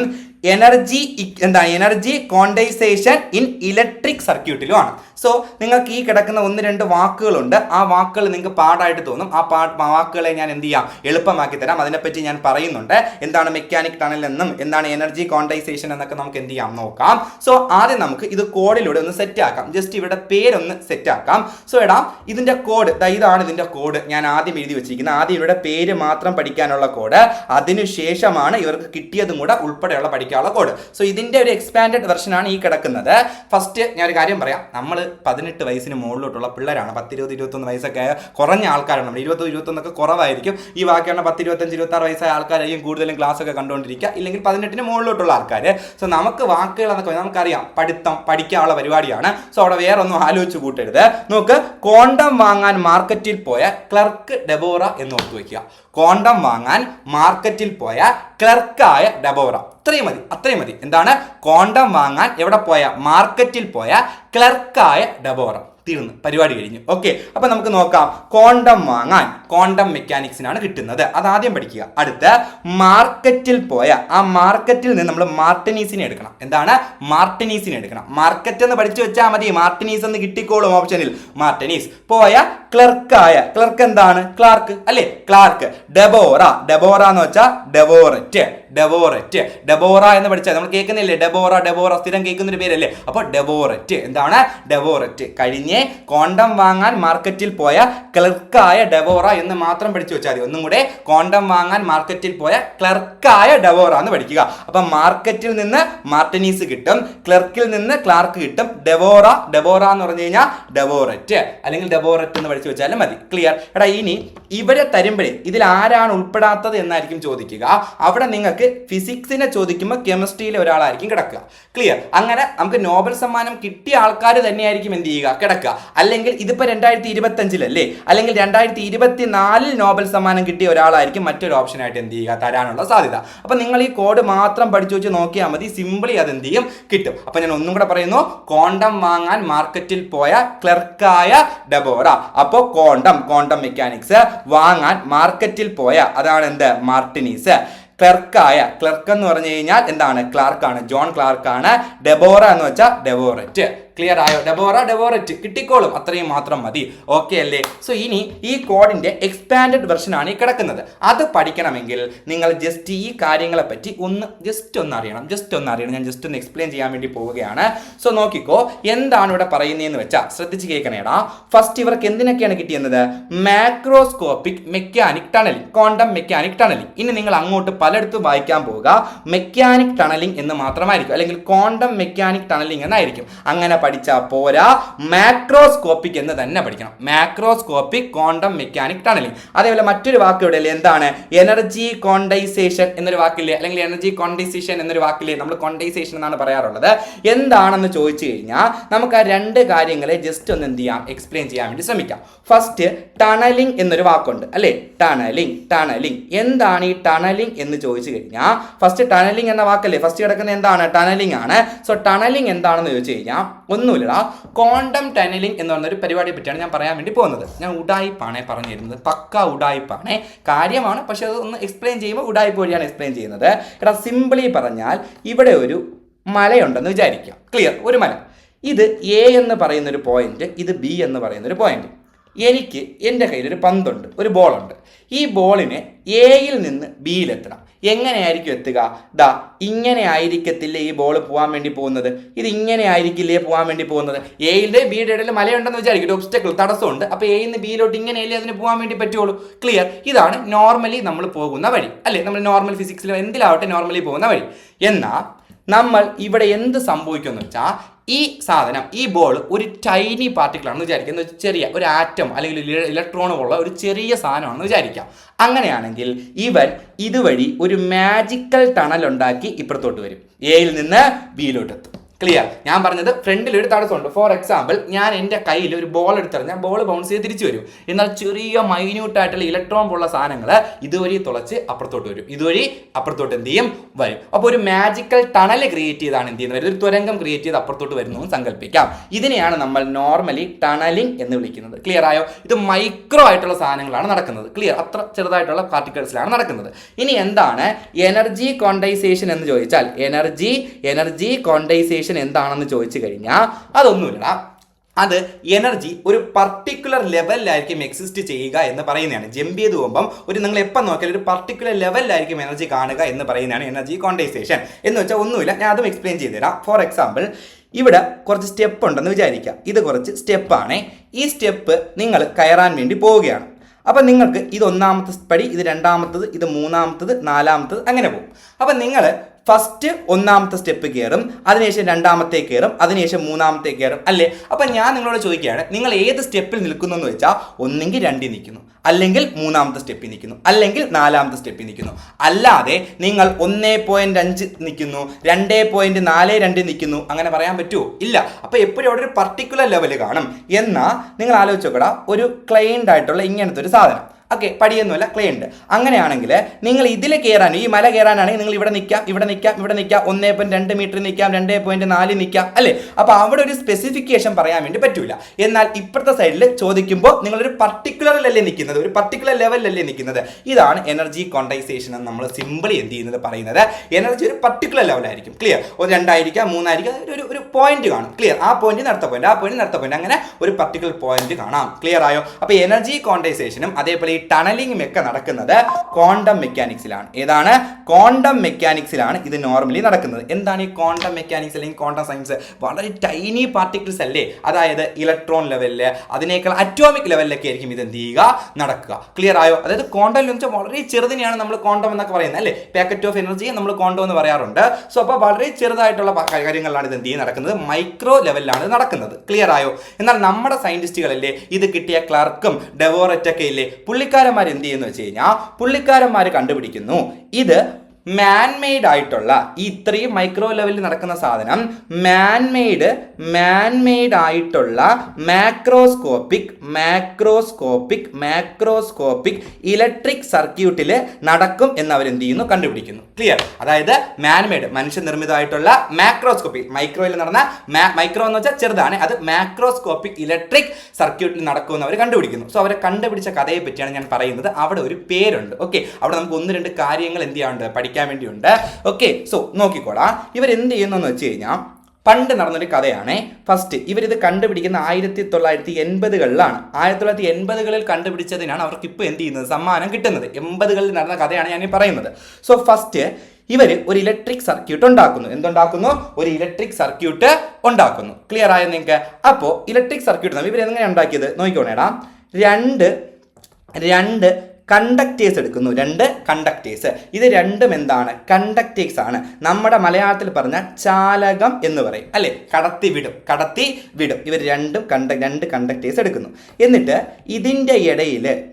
എനർജി എന്താ എനർജി കോണ്ടൈസേഷൻ ഇൻ ഇലക്ട്രിക് സർക്യൂട്ടിലുമാണ് സോ നിങ്ങൾക്ക് ഈ കിടക്കുന്ന ഒന്ന് രണ്ട് വാക്കുകളുണ്ട്. ആ വാക്കുകൾ നിങ്ങൾക്ക് പാടായിട്ട് തോന്നും. ആ പാ വാക്കുകളെ ഞാൻ എന്ത് ചെയ്യാം? എളുപ്പമാക്കി തരാം. അതിനെപ്പറ്റി ഞാൻ പറയുന്നുണ്ട്. എന്താണ് മെക്കാനിക് ടണൽ എന്നും എന്താണ് എനർജി കോണ്ടൈസേഷൻ എന്നൊക്കെ നമുക്ക് എന്ത് ചെയ്യാം? നോക്കാം. സോ ആദ്യം നമുക്ക് ഇത് കോഡിലൂടെ ഒന്ന് സെറ്റ് ആക്കാം. ജസ്റ്റ് ഇവിടെ പേരൊന്ന് സെറ്റ് ആക്കാം. സോ എടാ ഇതിന്റെ കോഡ് ഇതാണ് ഇതിന്റെ കോഡ് ഞാൻ ആദ്യം എഴുതി വെച്ചിരിക്കുന്നത്. ആദ്യം ഇവിടെ പേര് മാത്രം പഠിക്കാനുള്ള കോഡ് അതിനുശേഷമാണ് ഇവർക്ക് കിട്ടിയതും കൂടെ ഉൾപ്പെടെയുള്ള പഠിക്കാനുള്ള കോഡ് സോ ഇതിന്റെ ഒരു എക്സ്പാൻഡഡ് വെർഷനാണ് ഈ കിടക്കുന്നത്. ഫസ്റ്റ് ഞാൻ ഒരു കാര്യം പറയാം. നമ്മൾ പതിനെട്ട് വയസ്സിന് മുകളിലോട്ടുള്ള പിള്ളേരാണ്. പത്തിരുപത് ഇരുപത്തൊന്ന് വയസ്സൊക്കെ ആയ കുറഞ്ഞ ആൾക്കാരാണ് നമ്മൾ ഇരുപത് ഇരുപത്തൊന്നൊക്കെ കുറവായിരിക്കും. ഈ ബാക്കിയുള്ള പത്ത് ഇരുപത്തഞ്ച് ഇരുപത്തി ആറ് വയസ്സായ ആൾക്കാരായിരിക്കും കൂടുതലും ക്ലാസ് ഒക്കെ കണ്ടുകൊണ്ടിരിക്കുക. ഇല്ലെങ്കിൽ പതിനെട്ടിന് മുകളിലോട്ടുള്ള ആൾക്കാർ സോ നമുക്ക് വാക്കുകൾ എന്നൊക്കെ നമുക്കറിയാം. പഠിത്തം പഠിക്കാനുള്ള പരിപാടിയാണ്. സോ അവിടെ വേറെ ഒന്നും ആലോചിച്ച് കൂട്ടരുത്. നോക്ക് കോണ്ടം വാങ്ങാൻ മാർക്കറ്റിൽ പോയ ക്ലർക്ക് ഡെബോറ എന്ന് ഓർത്ത് വയ്ക്കുക. കോണ്ടം വാങ്ങാൻ മാർക്കറ്റിൽ പോയ ക്ലർക്കായ ഡബോറ. അത്രയും മതി അത്രയും മതി. എന്താണ്? കോണ്ടം വാങ്ങാൻ എവിടെ പോയ? മാർക്കറ്റിൽ പോയ ക്ലർക്കായ ഡെബോറ. തീർന്നു പരിപാടി കഴിഞ്ഞു. ഓക്കെ അപ്പൊ നമുക്ക് നോക്കാം. കോണ്ടം വാങ്ങാൻ കോണ്ടം മെക്കാനിക്സിനാണ് കിട്ടുന്നത്. അത് ആദ്യം പഠിക്കുക. അടുത്ത മാർക്കറ്റിൽ പോയ ആ മാർക്കറ്റിൽ നിന്ന് നമ്മൾ മാർട്ടിനീസിനെ എടുക്കണം. എന്താണ്? മാർട്ടിനീസിനെ എടുക്കണം. മാർക്കറ്റ് എന്ന് പഠിച്ചു വെച്ചാൽ മതി. മാർട്ടിനീസ് എന്ന് കിട്ടിക്കോളും ഓപ്ഷനിൽ മാർട്ടിനീസ്. പോയ ക്ലർക്കായ ക്ലർക്ക് എന്താണ്? ക്ലാർക്ക് അല്ലേ? ക്ലാർക്ക് ഡെബോറ ഡെബോറ എന്ന് വെച്ചാൽ ഡെവോററ്റ് ഡെബോററ്റ് ഡെബോറ എന്ന് പഠിച്ചാൽ നമ്മൾ കേൾക്കുന്നില്ലേ? ഡെബോറ ഡെബോറ സ്ഥിരം കേൾക്കുന്ന ഒരു പേരല്ലേ? അപ്പോൾ ഡെബോററ്റ് എന്താണ്? ഡെബോററ്റ് കഴിഞ്ഞ് കോണ്ടം വാങ്ങാൻ മാർക്കറ്റിൽ പോയ ക്ലർക്കായ ഡെവോറ എന്ന് മാത്രം പഠിച്ചു വെച്ചാൽ മതി. ഒന്നും കൂടെ കോണ്ടം വാങ്ങാൻ മാർക്കറ്റിൽ പോയ ക്ലർക്കായ ഡെവോറ എന്ന് പഠിക്കുക. അപ്പം മാർക്കറ്റിൽ നിന്ന് മാർട്ടിനീസ് കിട്ടും ക്ലർക്കിൽ നിന്ന് ക്ലാർക്ക് കിട്ടും ഡെവോറ ഡെവോറ എന്ന് പറഞ്ഞു കഴിഞ്ഞാൽ ഡെവോററ്റ്. അല്ലെങ്കിൽ ഡെവോററ്റ് എന്ന് പഠിച്ചു വെച്ചാലും മതി. ക്ലിയർ എടാ ഇനി ഇവരെ തരുമ്പോഴേ ഇതിൽ ആരാണ് ഉൾപ്പെടാത്തത് എന്നായിരിക്കും ചോദിക്കുക. അവിടെ നിങ്ങൾക്ക് ഫിസിക്സിനെ ചോദിക്കുമ്പോൾ കെമിസ്ട്രിയിലെ ഒരാളായിരിക്കും കിടക്കുക. ക്ലിയർ അങ്ങനെ നമുക്ക് നോബൽ സമ്മാനം കിട്ടിയ ആൾക്കാർ തന്നെയായിരിക്കും എന്ത് ചെയ്യുക? കിടക്കുക. അല്ലെങ്കിൽ ഇതിപ്പോൾ രണ്ടായിരത്തി ഇരുപത്തഞ്ചിലല്ലേ അല്ലെങ്കിൽ രണ്ടായിരത്തി ഇരുപത്തി നാലിൽ നോബൽ സമ്മാനം കിട്ടിയ ഒരാളായിരിക്കും മറ്റൊരു ഓപ്ഷനായിട്ട് എന്ത് ചെയ്യുക? തരാനുള്ള സാധ്യത. അപ്പം നിങ്ങൾ ഈ കോഡ് മാത്രം പഠിച്ചു വെച്ച് നോക്കിയാൽ മതി. സിമ്പിളി അത് എന്ത് ചെയ്യും? കിട്ടും. അപ്പം ഞാൻ ഒന്നും കൂടെ പറയുന്നു. കോണ്ടം വാങ്ങാൻ മാർക്കറ്റിൽ പോയ ക്ലർക്കായ ഡബോറ. അപ്പോൾ കോണ്ടം കോണ്ടം മെക്കാനിക്സ് വാങ്ങാൻ മാർക്കറ്റിൽ പോയ അതാണ് എന്ത്? മാർട്ടിനീസ്. ക്ലർക്കായ ക്ലർക്ക് എന്ന് പറഞ്ഞു കഴിഞ്ഞാൽ എന്താണ്? ക്ലാർക്കാണ്. ജോൺ ക്ലാർക്കാണ്. ഡെബോറ എന്ന് വെച്ചാൽ ഡെബോററ്റ് ക്ലിയർ ആയോ? ഡെബോറ ഡെബോററ്റ് കിട്ടിക്കോളും. അത്രയും മാത്രം മതി. ഓക്കെ അല്ലേ? സോ ഇനി ഈ കോഡിന്റെ എക്സ്പാൻഡഡ് ആണ് ഈ കിടക്കുന്നത്. അത് പഠിക്കണമെങ്കിൽ നിങ്ങൾ ജസ്റ്റ് ഈ കാര്യങ്ങളെ പറ്റി ഒന്ന് ജസ്റ്റ് ഒന്ന് അറിയണം. ജസ്റ്റ് ഒന്ന് അറിയണം. ഞാൻ ജസ്റ്റ് ഒന്ന് എക്സ്പ്ലെയിൻ ചെയ്യാൻ വേണ്ടി പോവുകയാണ്. സോ നോക്കിക്കോ എന്താണ് ഇവിടെ പറയുന്നതെന്ന് വെച്ചാൽ ശ്രദ്ധിച്ച് കേൾക്കണേടാ. ഫസ്റ്റ് ഇവർക്ക് എന്തിനൊക്കെയാണ് കിട്ടിയത് macroscopic mechanic tunneling quantum mechanic tunneling ഇനി നിങ്ങൾ അങ്ങോട്ട് പലയിടത്തും വായിക്കാൻ പോവുക. മെക്കാനിക് ടണലിംഗ് എന്ന് മാത്രമായിരിക്കും. അല്ലെങ്കിൽ ക്വാണ്ടം മെക്കാനിക് ടണലിംഗ് എന്നായിരിക്കും. അങ്ങനെ പഠിച്ചാൽ പോരാ. മാക്രോസ്കോപ്പിക് എന്ന് തന്നെ പഠിക്കണം. മാക്രോസ്കോപ്പിക് ക്വാണ്ടം മെക്കാനിക് ടണലിംഗ് അതേപോലെ മറ്റൊരു വാക്ക് ഇവിടെ എന്താണ്? എനർജി കോണ്ടൈസേഷൻ എന്നൊരു വാക്കില്ലേ? അല്ലെങ്കിൽ എനർജി കോണ്ടൈസേഷൻ എന്നൊരു വാക്കില്ലേ? നമ്മൾ കോണ്ടൈസേഷൻ എന്നാണ് പറയാറുള്ളത്. എന്താണെന്ന് ചോദിച്ചു കഴിഞ്ഞാൽ നമുക്ക് ആ രണ്ട് കാര്യങ്ങളെ ജസ്റ്റ് ഒന്ന് എന്ത് ചെയ്യാം? എക്സ്പ്ലെയിൻ ചെയ്യാൻ വേണ്ടി ശ്രമിക്കാം. ഫസ്റ്റ് ടണലിംഗ് എന്നൊരു വാക്കുണ്ട്. അല്ലേ? ടണലിംഗ് ടണലിംഗ് എന്താണ് ഈ ടണലിംഗ് എന്ന് ചോദിച്ചു കഴിഞ്ഞാൽ ഫസ്റ്റ് ടണലിംഗ് എന്ന വാക്കല്ലേ? ഫസ്റ്റ് കിടക്കുന്ന എന്താണ്? ടണലിംഗ് ആണ്. സോ ടണലിംഗ് എന്താണെന്ന് ചോദിച്ചു കഴിഞ്ഞാൽ ഒന്നുമില്ല. ആ ക്വാണ്ടം ടനലിംഗ് എന്ന് പറഞ്ഞ ഒരു പരിപാടിയെ പറ്റിയാണ് ഞാൻ പറയാൻ വേണ്ടി പോകുന്നത്. ഞാൻ ഉഡായിപ്പാണേ പറഞ്ഞു തരുന്നത് പക്ക ഉഡായിപ്പാണേ കാര്യമാണ്. പക്ഷെ അത് ഒന്ന് എക്സ്പ്ലെയിൻ ചെയ്യുമ്പോൾ ഉഡായിപ്പ് വഴിയാണ് എക്സ്പ്ലെയിൻ ചെയ്യുന്നത്. എടാ സിമ്പിളി പറഞ്ഞാൽ ഇവിടെ ഒരു മലയുണ്ടെന്ന് വിചാരിക്കുക ക്ലിയർ ഒരു മല. ഇത് എ എന്ന് പറയുന്ന ഒരു പോയിന്റ് ഇത് ബി എന്ന് പറയുന്ന ഒരു പോയിന്റ് എനിക്ക് എന്റെ കയ്യിൽ ഒരു പന്തുണ്ട്. ഒരു ബോളുണ്ട് ഈ ബോളിനെ എയിൽ നിന്ന് ബിയിലെത്തണം എങ്ങനെയായിരിക്കും എത്തുക? ദാ ഇങ്ങനെ ആയിരിക്കത്തില്ലേ ഈ ബോൾ പോകാൻ വേണ്ടി പോകുന്നത്? ഇത് ഇങ്ങനെ ആയിരിക്കില്ലേ പോകാൻ വേണ്ടി പോകുന്നത്? എയിലെ ബിയുടെ ഇടയിൽ മലയുണ്ടെന്ന് വിചാരിക്കും ഒബ്സ്റ്റക്കിൾ തടസ്സമുണ്ട്. അപ്പോൾ എയിൽ നിന്ന് ബിയിലോട്ട് ഇങ്ങനെയല്ലേ അതിന് പോകാൻ വേണ്ടി പറ്റുള്ളൂ? ക്ലിയർ ഇതാണ് നോർമലി നമ്മൾ പോകുന്ന വഴി. അല്ലേ? നമ്മൾ നോർമൽ ഫിസിക്സിലും എന്തിലാവട്ടെ നോർമലി പോകുന്ന വഴി. എന്നാൽ നമ്മൾ ഇവിടെ എന്ത് സംഭവിക്കുമെന്ന് വെച്ചാൽ ഈ സാധനം ഈ ബോൾ ഒരു ടൈനി പാർട്ടിക്കിൾ ആണെന്ന് വിചാരിക്കുക എന്ന് ചെറിയ ഒരു ആറ്റം അല്ലെങ്കിൽ ഇലക്ട്രോണുള്ള ഒരു ചെറിയ സാധനമാണെന്ന് വിചാരിക്കാം. അങ്ങനെയാണെങ്കിൽ ഇവൻ ഇതുവഴി ഒരു മാജിക്കൽ ടണൽ ഉണ്ടാക്കി ഇപ്പുറത്തോട്ട് വരും. എയിൽ നിന്ന് ബിയിലോട്ട് എത്തും ക്ലിയർ ഞാൻ പറഞ്ഞത് ഫ്രണ്ടിൽ ഒരു തടസ്സമുണ്ട്. ഫോർ എക്സാമ്പിൾ ഞാൻ എന്റെ കയ്യിൽ ഒരു ബോൾ എടുത്തെറിഞ്ഞാൽ ബോൾ ബൗൺസ് ചെയ്ത് തിരിച്ചു വരും. എന്നാൽ ചെറിയ മൈന്യൂട്ടായിട്ടുള്ള ഇലക്ട്രോൺ പോലുള്ള സാധനങ്ങൾ ഇതുവഴി തുളച്ച് അപ്പുറത്തോട്ട് വരും. ഇതുവഴി അപ്പുറത്തോട്ട് എന്ത് ചെയ്യും? വരും. അപ്പോൾ ഒരു മാജിക്കൽ ടണൽ ക്രിയേറ്റ് ചെയ്താണ് എന്ത് ചെയ്യുന്നത്? ഒരു തുരങ്കം ക്രിയേറ്റ് ചെയ്ത് അപ്പുറത്തോട്ട് വരുന്നു സങ്കല്പിക്കാം. ഇതിനെയാണ് നമ്മൾ നോർമലി ടണലിംഗ് എന്ന് വിളിക്കുന്നത്. ക്ലിയർ ആയോ? ഇത് മൈക്രോ ആയിട്ടുള്ള സാധനങ്ങളാണ് നടക്കുന്നത്. ക്ലിയർ അത്ര ചെറുതായിട്ടുള്ള പാർട്ടിക്കിൾസിലാണ് നടക്കുന്നത്. ഇനി എന്താണ്? എനർജി കോണ്ടൈസേഷൻ എന്ന് ചോദിച്ചാൽ എനർജി എനർജി കോണ്ടൈസേഷൻ എന്താണെന്ന് ചോദിച്ചു കഴിഞ്ഞാൽ അതൊന്നുമില്ല അത് എനർജി ഒരു പർട്ടിക്കുലർ ലെവലിലായിരിക്കും എക്സിസ്റ്റ് ചെയ്യുക എന്ന് പറയുന്നതാണ്. ജമ്പ് ചെയ്ത് പോകുമ്പം ഒരു നിങ്ങൾ എപ്പം നോക്കിയാലും ഒരു പർട്ടിക്കുലർ ലെവലിലായിരിക്കും എനർജി കാണുക എന്ന് പറയുന്നതാണ് എനർജി കോണ്ടൈസേഷൻ എന്ന് വെച്ചാൽ ഒന്നുമില്ല ഞാൻ അതും എക്സ്പ്ലെയിൻ ചെയ്തുതരാം ഫോർ എക്സാമ്പിൾ ഇവിടെ കുറച്ച് സ്റ്റെപ്പ് ഉണ്ടെന്ന് വിചാരിക്കുക. ഇത് കുറച്ച് സ്റ്റെപ്പാണ് ഈ സ്റ്റെപ്പ് നിങ്ങൾ കയറാൻ വേണ്ടി പോവുകയാണ്. അപ്പം നിങ്ങൾക്ക് ഇത് ഒന്നാമത്തെ പടി ഇത് രണ്ടാമത്തത് ഇത് മൂന്നാമത്തത് നാലാമത്തത് അങ്ങനെ പോകും. അപ്പം നിങ്ങൾ ഫസ്റ്റ് ഒന്നാമത്തെ സ്റ്റെപ്പ് കയറും അതിനുശേഷം രണ്ടാമത്തെ കയറും അതിനുശേഷം മൂന്നാമത്തെ കയറും അല്ലേ? അപ്പം ഞാൻ നിങ്ങളോട് ചോദിക്കുകയാണ് നിങ്ങൾ ഏത് സ്റ്റെപ്പിൽ നിൽക്കുന്നു എന്ന് വെച്ചാൽ ഒന്നെങ്കിൽ രണ്ടിൽ നിൽക്കുന്നു അല്ലെങ്കിൽ മൂന്നാമത്തെ സ്റ്റെപ്പിൽ നിൽക്കുന്നു അല്ലെങ്കിൽ നാലാമത്തെ സ്റ്റെപ്പിൽ നിൽക്കുന്നു. അല്ലാതെ നിങ്ങൾ ഒന്നേ പോയിന്റ് അഞ്ച് നിൽക്കുന്നു രണ്ടേ പോയിന്റ് നാല് രണ്ട് നിൽക്കുന്നു അങ്ങനെ പറയാൻ പറ്റുമോ ഇല്ല. അപ്പോൾ എപ്പോഴും അവിടെ ഒരു പർട്ടിക്കുലർ ലെവൽ കാണും. എന്നാൽ നിങ്ങൾ ആലോചിച്ചോക്കടാ ഒരു ക്ലൈൻഡ് ആയിട്ടുള്ള ഇങ്ങനത്തെ ഒരു സാധനം. ഓക്കെ പടിയൊന്നുമല്ല ക്ലേ ഉണ്ട്. അങ്ങനെയാണെങ്കിൽ നിങ്ങൾ ഇതിൽ കയറാൻ ഈ മല കയറാനാണെങ്കിൽ നിങ്ങൾ ഇവിടെ നിൽക്കാം ഇവിടെ നിൽക്കാം ഇവിടെ നിൽക്കാം ഒന്നേ പോയിന്റ് രണ്ട് മീറ്റർ നിൽക്കാം രണ്ടേ പോയിന്റ് നാല് നിൽക്കാം അല്ലേ? അപ്പോൾ അവിടെ ഒരു സ്പെസിഫിക്കേഷൻ പറയാൻ വേണ്ടി പറ്റൂല. എന്നാൽ ഇപ്പുറത്തെ സൈഡിൽ ചോദിക്കുമ്പോൾ നിങ്ങളൊരു പർട്ടിക്കുലറിലല്ലേ നിൽക്കുന്നത്? ഒരു പർട്ടിക്കുലർ ലെവലിലല്ലേ നിൽക്കുന്നത്? ഇതാണ് എനർജി കോണ്ടൈസേഷൻ എന്ന് നമ്മൾ സിമ്പിളി എന്ത് ചെയ്യുന്നത്? പറയുന്നത് എനർജി ഒരു പർട്ടിക്കുലർ ലെവലായിരിക്കും ക്ലിയർ ഒരു രണ്ടായിരിക്കാം മൂന്നായിരിക്കാം ഒരു ഒരു പോയിന്റ് കാണും. ക്ലിയർ ആ പോയിന്റ് നടത്ത പോയിന്റ് ആ പോയിന്റ് നടത്ത പോയിന്റ് അങ്ങനെ ഒരു പർട്ടിക്കുലർ പോയിന്റ് കാണാം. ക്ലിയർ ആയോ? അപ്പോൾ എനർജി കോണ്ടൈസേഷനും അതേപോലെ ടണലിംഗും ഒക്കെ നടക്കുന്നത് ക്വാണ്ടം മെക്കാനിക്സിലാണ്. ഏതാണ്? ക്വാണ്ടം മെക്കാനിക്സിലാണ് ഇത് നോർമലി നടക്കുന്നത്. എന്താണ് ഈ ക്വാണ്ടം മെക്കാനിക്സ് അല്ലെങ്കിൽ ക്വാണ്ടം സയൻസ്? വളരെ ടൈനി പാർട്ടിക്കിൾസ് അല്ലേ? അതായത് ഇലക്ട്രോൺ ലെവലിൽ അതിനേക്കാൾ അറ്റോമിക് ലെവലിലൊക്കെ ആയിരിക്കും ഇത് എന്ത് ചെയ്യുക? നടക്കുക. ക്ലിയർ ആയോ? അതായത് ക്വാണ്ടം എന്ന് വെച്ചാൽ വളരെ ചെറുതിനെയാണ് നമ്മൾ ക്വാണ്ടം എന്നൊക്കെ പറയുന്നത് അല്ലേ? പാക്കറ്റ് ഓഫ് എനർജി നമ്മൾ ക്വാണ്ടം എന്ന് പറയാറുണ്ട്. സോ അപ്പോൾ വളരെ ചെറുതായിട്ടുള്ള കാര്യങ്ങളിലാണ് ഇത് എന്ത് ചെയ്യുക നടക്കുന്നത്. മൈക്രോ ലെവലിലാണ് നടക്കുന്നത്. ക്ലിയർ ആയോ? എന്നാൽ നമ്മുടെ സയന്റിസ്റ്റുകളല്ലേ ഇത് കിട്ടിയ ക്ലർക്കും ഡെവോററ്റൊക്കെ ഇല്ലേ? പുള്ളിക്കാരന്മാർ എന്ത് ചെയ്യുന്നു വെച്ച് കഴിഞ്ഞാൽ പുള്ളിക്കാരന്മാർ കണ്ടുപിടിക്കുന്നു. ഇത് മാൻമെയ്ഡ് ആയിട്ടുള്ള ഈ ഇത്രയും മൈക്രോ ലെവലിൽ നടക്കുന്ന സാധനം മാൻമെയ്ഡ് മാൻമെയ്ഡ് ആയിട്ടുള്ള മാക്രോസ്കോപ്പിക് മാക്രോസ്കോപ്പിക് മാക്രോസ്കോപ്പിക് ഇലക്ട്രിക് സർക്യൂട്ടിൽ നടക്കും എന്ന് അവർ എന്ത് ചെയ്യുന്നു? കണ്ടുപിടിക്കുന്നു. ക്ലിയർ അതായത് മാൻമെയ്ഡ് മനുഷ്യനിർമ്മിതമായിട്ടുള്ള മാക്രോസ്കോപ്പി മൈക്രോയിൽ നടന്ന മൈക്രോ എന്ന് വെച്ചാൽ ചെറുതാണ്. അത് മാക്രോസ്കോപ്പിക് ഇലക്ട്രിക് സർക്യൂട്ടിൽ നടക്കുമെന്ന് അവർ കണ്ടുപിടിക്കുന്നു. സോ അവരെ കണ്ടുപിടിച്ച കഥയെ പറ്റിയാണ് ഞാൻ പറയുന്നത്. അവിടെ ഒരു പേരുണ്ട്. ഓക്കെ അവിടെ നമുക്ക് ഒന്ന് രണ്ട് കാര്യങ്ങൾ എന്ത് ചെയ്യാനുണ്ട്? പഠിക്കാൻ വേണ്ടിയുണ്ട്. ഓക്കെ സോ നോക്കിക്കോളാം. എന്ത് എന്ന് വെച്ച് കഴിഞ്ഞാൽ പണ്ട് നടന്നൊരു കഥയാണ്. ഫസ്റ്റ് ഇവരിത് കണ്ടുപിടിക്കുന്ന ആയിരത്തി തൊള്ളായിരത്തി എൺപതുകളിലാണ് ആയിരത്തി തൊള്ളായിരത്തി എൺപതുകളിൽ കണ്ടുപിടിച്ചതിനാണ് അവർക്ക് ഇപ്പോൾ എന്ത് ചെയ്യുന്നത്? സമ്മാനം കിട്ടുന്നത്. എൺപതുകളിൽ നടന്ന കഥയാണ് ഞാൻ ഈ പറയുന്നത്. സോ ഫസ്റ്റ് ഇവർ ഒരു ഇലക്ട്രിക് സർക്യൂട്ട് ഉണ്ടാക്കുന്നു. എന്തുണ്ടാക്കുന്നു? ഒരു ഇലക്ട്രിക് സർക്യൂട്ട് ഉണ്ടാക്കുന്നു. ക്ലിയർ ആയോ നിങ്ങൾക്ക് അപ്പോൾ ഇലക്ട്രിക് സർക്യൂട്ട് ഇവർ എങ്ങനെയാണ് ഉണ്ടാക്കിയത്? നോക്കിക്കോണേടാ. രണ്ട് രണ്ട് കണ്ടക്ടേഴ്സ് എടുക്കുന്നു. രണ്ട് കണ്ടക്റ്റേഴ്സ് ഇത് രണ്ടും എന്താണ്? കണ്ടക്റ്റേഴ്സ് ആണ്. നമ്മുടെ മലയാളത്തിൽ പറഞ്ഞ ചാലകം എന്ന് പറയും. അല്ലേ? കടത്തി വിടും. കടത്തി വിടും. ഇവർ രണ്ടും കണ്ട രണ്ട് കണ്ടക്റ്റേഴ്സ് എടുക്കുന്നു. എന്നിട്ട് ഇതിന്റെ ഇടയിൽ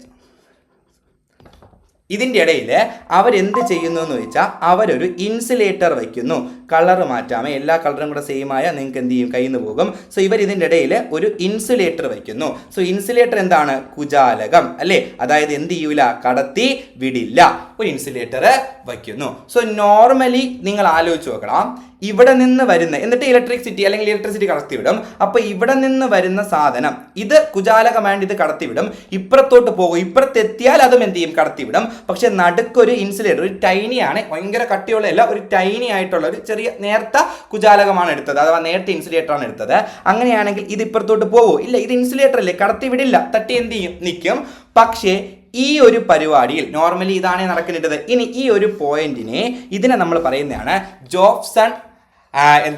ഇതിന്റെ ഇടയിൽ അവരെന്ത് ചെയ്യുന്നു എന്ന് വെച്ചാൽ അവരൊരു ഇൻസുലേറ്റർ വയ്ക്കുന്നു കളർ മാറ്റാമേ എല്ലാ കളറും കൂടെ സെയിം ആയാൽ നിങ്ങൾക്ക് എന്ത് ചെയ്യും? കയ്യിൽ നിന്ന് പോകും. സോ ഇവർ ഇതിന്റെ ഇടയിൽ ഒരു ഇൻസുലേറ്റർ വയ്ക്കുന്നു സോ ഇൻസുലേറ്റർ എന്താണ്? കുജാലകം അല്ലേ? അതായത് എന്ത് ചെയ്യൂല? കടത്തി വിടില്ല. ഒരു ഇൻസുലേറ്റർ വയ്ക്കുന്നു സോ നോർമലി നിങ്ങൾ ആലോചിച്ച് നോക്കണം. ഇവിടെ നിന്ന് വരുന്ന എന്നിട്ട് ഇലക്ട്രിസിറ്റി അല്ലെങ്കിൽ ഇലക്ട്രിസിറ്റി കടത്തിവിടും. അപ്പോൾ ഇവിടെ നിന്ന് വരുന്ന സാധനം ഇത് കുജാല കമാൻഡ് ഇത് കടത്തിവിടും. ഇപ്പുറത്തോട്ട് പോകും ഇപ്പുറത്തെത്തിയാൽ അതും എന്ത് ചെയ്യും? കടത്തിവിടും. പക്ഷെ നടുക്കൊരു ഇൻസുലേറ്റർ ഒരു ടൈനി ആണ്. ഭയങ്കര കട്ടിയുള്ളതല്ല ഒരു ടൈനി ആയിട്ടുള്ള ഒരു ചെറിയ നേർത്ത കുജാലകമാണ് എടുത്തത് അഥവാ നേരത്തെ ഇൻസുലേറ്റർ ആണ് എടുത്തത്. അങ്ങനെയാണെങ്കിൽ ഇത് ഇപ്പുറത്തോട്ട് പോവോ? ഇല്ല ഇത് ഇൻസുലേറ്റർ അല്ലേ? കടത്തിവിടില്ല. തട്ടി എന്ത് ചെയ്യും? നിൽക്കും പക്ഷേ ഈ ഒരു പരിപാടിയിൽ നോർമലി ഇതാണ് നടക്കേണ്ടത് ഇനി ഈ ഒരു പോയിന്റിനെ ഇതിനെ നമ്മൾ പറയുന്നതാണ് ജോബ്സൺ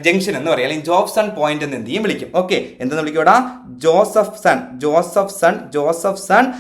ജംഗ്ഷൻ എന്ന് പറയും. അല്ലെങ്കിൽ ജോബ്സൺ പോയിന്റ് എന്ന് എന്ത് ചെയ്യും? വിളിക്കും. ഓക്കെ എന്തെന്ന് ഇവിടെ? Josephson Josephson Josephson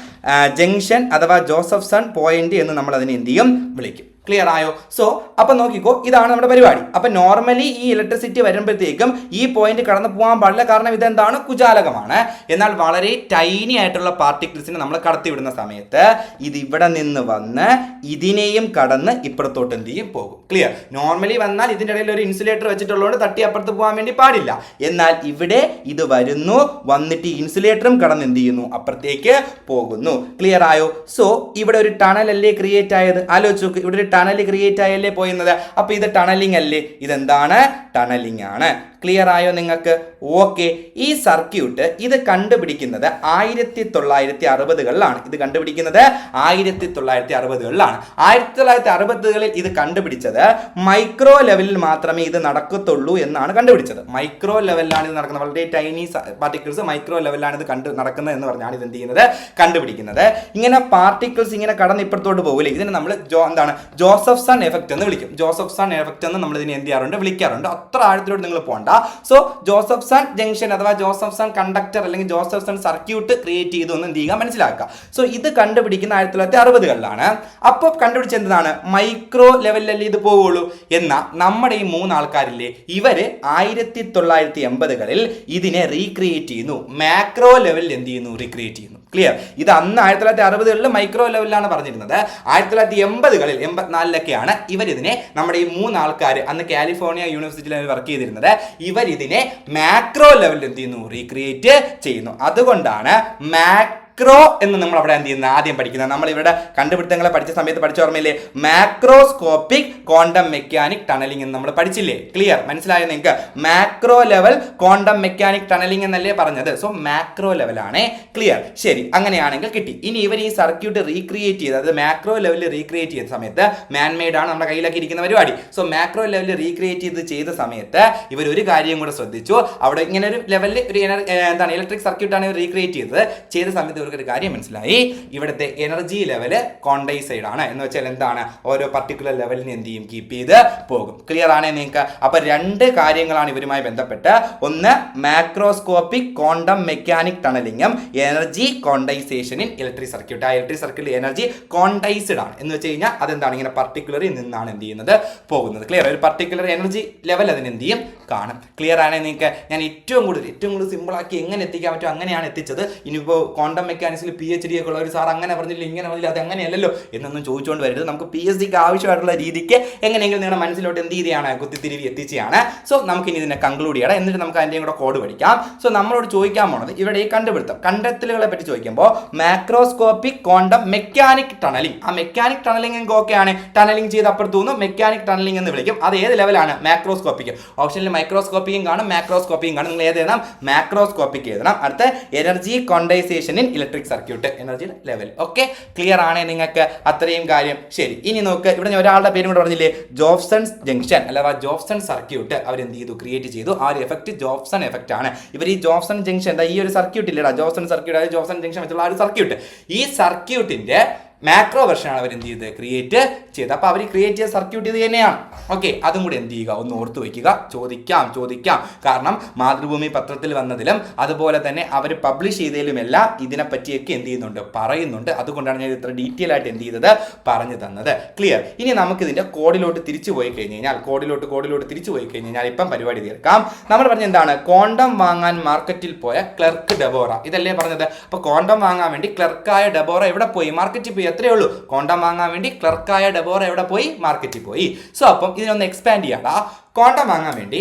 junction അഥവാ ജോസഫ് സൺ പോയിന്റ് എന്ന് നമ്മൾ അതിനെ എന്ത് ചെയ്യും? വിളിക്കും. ക്ലിയർ ആയോ? സോ അപ്പം നോക്കിക്കോ ഇതാണ് നമ്മുടെ പരിപാടി. അപ്പം നോർമലി ഈ ഇലക്ട്രിസിറ്റി വരുമ്പോഴത്തേക്കും ഈ പോയിന്റ് കടന്നു പോകാൻ പാടില്ല. കാരണം ഇതെന്താണ്? കുജാലകമാണ് എന്നാൽ വളരെ ടൈനി ആയിട്ടുള്ള പാർട്ടിക്കിൾസിനെ നമ്മൾ കടത്തിവിടുന്ന സമയത്ത് ഇത് ഇവിടെ നിന്ന് വന്ന് ഇതിനെയും കടന്ന് ഇപ്പുറത്തോട്ട് എന്ത് ചെയ്യും? പോകും. ക്ലിയർ നോർമലി വന്നാൽ ഇതിന്റെ ഇടയിൽ ഒരു ഇൻസുലേറ്റർ വെച്ചിട്ടുള്ളതുകൊണ്ട് തട്ടി അപ്പുറത്ത് പോകാൻ വേണ്ടി പാടില്ല. എന്നാൽ ഇവിടെ ഇത് വരുന്നു വന്നിട്ട് ഇൻസുലേറ്ററും കടന്ന് എന്ത് ചെയ്യുന്നു? അപ്പുറത്തേക്ക് പോകുന്നു. ക്ലിയർ ആയോ? സോ ഇവിടെ ഒരു ടണൽ അല്ലേ ക്രിയേറ്റ് ആയത്? ആലോചിച്ച് ഇവിടെ ഒരു ടണൽ ക്രിയേറ്റ് ആയല്ലേ പോയിരുന്നത്? അപ്പോൾ ഇത് ടണലിംഗ് അല്ലേ? ഇതെന്താണ്? ടണലിംഗ് ആണ്. ക്ലിയർ ആയോ നിങ്ങൾക്ക്? ഓക്കെ ഈ സർക്യൂട്ട് ഇത് കണ്ടുപിടിക്കുന്നത് ആയിരത്തി തൊള്ളായിരത്തി അറുപതുകളിലാണ് ഇത് കണ്ടുപിടിക്കുന്നത് ആയിരത്തി തൊള്ളായിരത്തി അറുപതുകളിലാണ് ആയിരത്തി തൊള്ളായിരത്തി അറുപതുകളിൽ ഇത് കണ്ടുപിടിച്ചത് മൈക്രോ ലെവലിൽ മാത്രമേ ഇത് നടക്കത്തുള്ളൂ എന്നാണ് കണ്ടുപിടിച്ചത്. മൈക്രോ ലെവലിലാണ് ഇത് നടക്കുന്നത്. വളരെ ടൈനി പാർട്ടിക്കിൾസ് മൈക്രോ ലെവലിലാണ് ഇത് കണ്ടു നടക്കുന്നത് എന്ന് പറഞ്ഞാണ് ഇത് എന്ത് ചെയ്യുന്നത്? കണ്ടുപിടിക്കുന്നത്. ഇങ്ങനെ പാർട്ടിക്കിൾസ് ഇങ്ങനെ കടന്ന് ഇപ്പുറത്തോട്ട് പോകില്ലേ ഇതിനെ നമ്മൾ ജോ എന്താണ്? ജോസഫ് സൺ എഫക്റ്റ് എന്ന് വിളിക്കും. ജോസഫ് സൺ എഫക്റ്റ് എന്ന് നമ്മൾ ഇതിനെ എന്ത് ചെയ്യാറുണ്ട്? വിളിക്കാറുണ്ട്. അത്ര ആഴത്തിലോട്ട് നിങ്ങൾ പോകണ്ട സോ ജോസഫ്സൺ ജംഗ്ഷൻ അഥവാ ജോസഫ്സൺ കണ്ടക്ടർ അല്ലെങ്കിൽ ജോസഫ്സൺ സർക്യൂട്ട് ക്രിയേറ്റ് ചെയ്തു എന്ന് എന്ത് ചെയ്യുക? മനസ്സിലാക്കുക. സോ ഇത് കണ്ടുപിടിക്കുന്ന ആയിരത്തി തൊള്ളായിരത്തി അറുപതുകളിലാണ് അപ്പോൾ കണ്ടുപിടിച്ച എന്താണ്? മൈക്രോ ലെവലിലല്ലേ ഇത് പോവുള്ളൂ? എന്നാൽ നമ്മുടെ ഈ മൂന്ന് ആൾക്കാരില്ലേ ഇവർ ആയിരത്തി തൊള്ളായിരത്തി എൺപതുകളിൽ ഇതിനെ റീക്രിയേറ്റ് ചെയ്യുന്നു. മാക്രോ ലെവലിൽ എന്ത് ചെയ്യുന്നു? റീക്രിയേറ്റ് ചെയ്യുന്നു. ക്ലിയർ ഇത് അന്ന് ആയിരത്തി തൊള്ളായിരത്തി അറുപതുകളിൽ മൈക്രോ ലെവലിലാണ് പറഞ്ഞിരുന്നത്. ആയിരത്തി തൊള്ളായിരത്തി എൺപതുകളിൽ എൺപത്തിനാലിലൊക്കെയാണ് ഇവരിതിനെ നമ്മുടെ ഈ മൂന്ന് ആൾക്കാർ അന്ന് കാലിഫോർണിയ യൂണിവേഴ്സിറ്റിയിൽ വർക്ക് ചെയ്തിരുന്നത്. ഇവരിതിനെ മാക്രോ ലെവലിൽ എന്ത് ചെയ്യുന്നു? റീക്രിയേറ്റ് ചെയ്യുന്നു. അതുകൊണ്ടാണ് മാക് മാക്രോ എന്ന് നമ്മൾ അവിടെ എന്ത് ചെയ്യുന്നത് ആദ്യം പഠിക്കുന്നത് നമ്മൾ ഇവിടെ കണ്ടുപിടുത്തങ്ങളെ പഠിച്ച സമയത്ത് പഠിച്ച ഓർമ്മയില്ലേ? മാക്രോസ്കോപ്പിക് ക്വാണ്ടം മെക്കാനിക് ടണലിംഗ് എന്ന് നമ്മൾ പഠിച്ചില്ലേ? ക്ലിയർ മനസ്സിലായോ നിങ്ങൾക്ക്? Macro level quantum mechanic tunneling എന്നല്ലേ പറഞ്ഞത്? സോ മാക്രോ ലെവലാണേ ക്ലിയർ ശരി. അങ്ങനെയാണെങ്കിൽ കിട്ടി. ഇനി ഇവർ ഈ സർക്യൂട്ട് റീക്രിയേറ്റ് ചെയ്ത് അതായത് മാക്രോ ലെവലിൽ റീക്രിയേറ്റ് ചെയ്ത സമയത്ത് മാൻമെയ്ഡ് ആണ് നമ്മുടെ കയ്യിലൊക്കെ ഇരിക്കുന്ന പരിപാടി. സോ മാക്രോ ലെവലിൽ റീക്രിയേറ്റ് ചെയ്ത് ചെയ്ത സമയത്ത് ഇവർ ഒരു കാര്യം കൂടെ ശ്രദ്ധിച്ചു. അവിടെ ഇങ്ങനെ ഒരു ലെവലിൽ ഒരു എന്താണ്? ഇലക്ട്രിക് സർക്യൂട്ടാണ് ഇവർ റീക്രിയേറ്റ് ചെയ്തത്. ചെയ്ത സമയത്ത് ഒരു കാര്യം മനസ്സിലായി? ഇവിടുത്തെ എനർജി ലെവൽ കോണ്ടൈസൈഡ് ആണ്. എന്ന് വെച്ചാൽ എന്താണ്? ഓരോ പർട്ടിക്കുലർ ലെവലിന് എന്ത് ചെയ്യും? കീപ്പ് ചെയ്ത് പോകും. ക്ലിയർ ആണ് നിങ്ങൾക്ക്? അപ്പോൾ രണ്ട് കാര്യങ്ങളാണ് ഇവരുമായി ബന്ധപ്പെട്ട്. ഒന്ന് macroscopic quantum mechanic ടണലിങ്ങും energy quantization in electric circuit ആ ഇലക്ട്രിക് സർക്യൂട്ടിൽ എനർജി കോണ്ടൈസ്ഡ് ആണ്. എന്ന് വെച്ച് കഴിഞ്ഞാൽ അതെന്താണ്? ഇങ്ങനെ പർട്ടിക്കുലറിൽ നിന്നാണ് എന്ത് ചെയ്യുന്നത്? പോകുന്നത്. ക്ലിയർ ഒരു പർട്ടിക്കുലർ എനർജി ലെവൽ അതിന് എന്ത് ചെയ്യും? കാണും. ക്ലിയർ ആണ് നിങ്ങൾക്ക്? ഞാൻ ഏറ്റവും കൂടുതൽ ഏറ്റവും കൂടുതൽ സിമ്പിളാക്കി എങ്ങനെ എത്തിക്കാൻ പറ്റും? അങ്ങനെയാണ് എത്തിച്ചത്. ഇനിയിപ്പോൾ ക്വാണ്ടം മെക്കാനിക്സിൽ പി എച്ച് ഡി ഒക്കെ ഉള്ള ഒരു സാർ അങ്ങനെ പറഞ്ഞില്ല ഇങ്ങനെ പറഞ്ഞില്ല അത് അങ്ങനെയല്ലല്ലോ എന്നൊന്നും ചോദിച്ചുകൊണ്ട് വരരുത്. നമുക്ക് പി എസ് സിക്ക് ആവശ്യമായിട്ടുള്ള രീതിക്ക് എങ്ങനെയെങ്കിലും നിങ്ങളുടെ മനസ്സിലോട്ട് എന്ത് രീതിയാണ് കുത്തിത്തിരിവി എത്തിച്ചാണ് സോ നമുക്ക് ഇനി ഇതിനെ കൺക്ലൂഡ് ചെയ്യണം. എന്നിട്ട് നമുക്ക് അതിന്റെയും കൂടെ കോഡ് പഠിക്കാം. സോ നമ്മളോട് ചോദിക്കാൻ പോണത് ഇവിടെ ഈ കണ്ടുപിടുത്തം കണ്ടെത്തലുകളെ പറ്റി ചോദിക്കുമ്പോൾ മാക്രോസ്കോപ്പിക് ക്വാണ്ടം മെക്കാനിക് ടണലിംഗ് ആ മെക്കാനിക് ടണലിംഗ് എങ്കിൽ ടണലിംഗ് ചെയ്ത് അപ്പുറത്ത് മെക്കാനിക് ടണലിംഗ് എന്ന് വിളിക്കും. അത് ഏത് ലെവലാണ് മാക്രോസ്കോപ്പിക് ഓപ്ഷനിൽ മൈക്രോസ്കോപ്പിക്കും കാണും മാക്രോസ്കോപ്പിയും കാണും. നിങ്ങൾ ഏത് എഴുതണം? മാക്രോസ്കോപ്പിക് എഴുതണം. അടുത്ത energy quantization in electric circuit energy level okay clear ആണ് നിങ്ങൾക്ക്? അത്രയും കാര്യം. ശരി. ഇനി നോക്ക്. ഇവിടെ ഞാൻ ഒരാളുടെ പേര് കൂടെ പറഞ്ഞില്ലേ? ജോഫ്സൺസ് ജംഗ്ഷൻ അഥവാ ജോബ്സൺ സർക്യൂട്ട് അവർ എന്ത് ചെയ്തു. ക്രിയേറ്റ് ചെയ്തു ആ ഒരു എഫക്റ്റ് ജോബ്സൺ എഫക്റ്റ് ആണ്. ഇവർ ഈ ജോബ്സൺ ജംഗ്ഷൻ എന്താ ഈ ഒരു സർക്യൂട്ട് ഇല്ലടാ. ജോബ്സൺ സർക്യൂട്ട് അതായത് ജോഫ്സൺ ജംഗ്ഷൻ വെച്ചുള്ള ആ ഒരു സർക്യൂട്ട് ഈ സർക്യൂട്ടിന്റെ മാക്രോ വെർഷനാണ് അവർ എന്ത് ചെയ്തത്? ക്രിയേറ്റ് ചെയ്തത്. അപ്പോൾ അവർ ക്രിയേറ്റ് ചെയ്ത സർക്യൂട്ട് ഇത് തന്നെയാണ്. ഓക്കെ അതും കൂടി എന്ത് ചെയ്യുക? ഒന്ന് ഓർത്ത് വയ്ക്കുക ചോദിക്കാം ചോദിക്കാം. കാരണം മാതൃഭൂമി പത്രത്തിൽ വന്നതിലും അതുപോലെ തന്നെ അവർ പബ്ലിഷ് ചെയ്തതിലുമെല്ലാം ഇതിനെപ്പറ്റിയൊക്കെ എന്ത് ചെയ്യുന്നുണ്ട്? പറയുന്നുണ്ട്. അതുകൊണ്ടാണ് ഞാൻ ഇത്ര ഡീറ്റെയിൽ ആയിട്ട് എന്ത് ചെയ്തത്? പറഞ്ഞു തന്നത്. ക്ലിയർ ഇനി നമുക്ക് ഇതിന്റെ കോഡിലോട്ട് തിരിച്ചു പോയി കഴിഞ്ഞ് കഴിഞ്ഞാൽ കോഡിലോട്ട് കോഡിലോട്ട് തിരിച്ചു പോയി കഴിഞ്ഞ് കഴിഞ്ഞാൽ ഇപ്പം പരിപാടി തീർക്കാം. നമ്മൾ പറഞ്ഞ എന്താണ്? കോണ്ടം വാങ്ങാൻ മാർക്കറ്റിൽ പോയ ക്ലർക്ക് ഡെബോറ ഇതല്ലേ പറഞ്ഞത്? അപ്പോൾ കോണ്ടം വാങ്ങാൻ വേണ്ടി ക്ലർക്കായ ഡെബോറ എവിടെ പോയി? മാർക്കറ്റിൽ പോയി. എത്രയേ ഉള്ളൂ. കോണ്ടം വാങ്ങാൻ വേണ്ടി ക്ലർക്കായ ഡെബോറ എവിടെ പോയി? മാർക്കറ്റിൽ പോയി. സോ അപ്പം ഇതിനൊന്ന് എക്സ്പാൻഡ് ചെയ്യാടാ കോണ്ടം വാങ്ങാൻ വേണ്ടി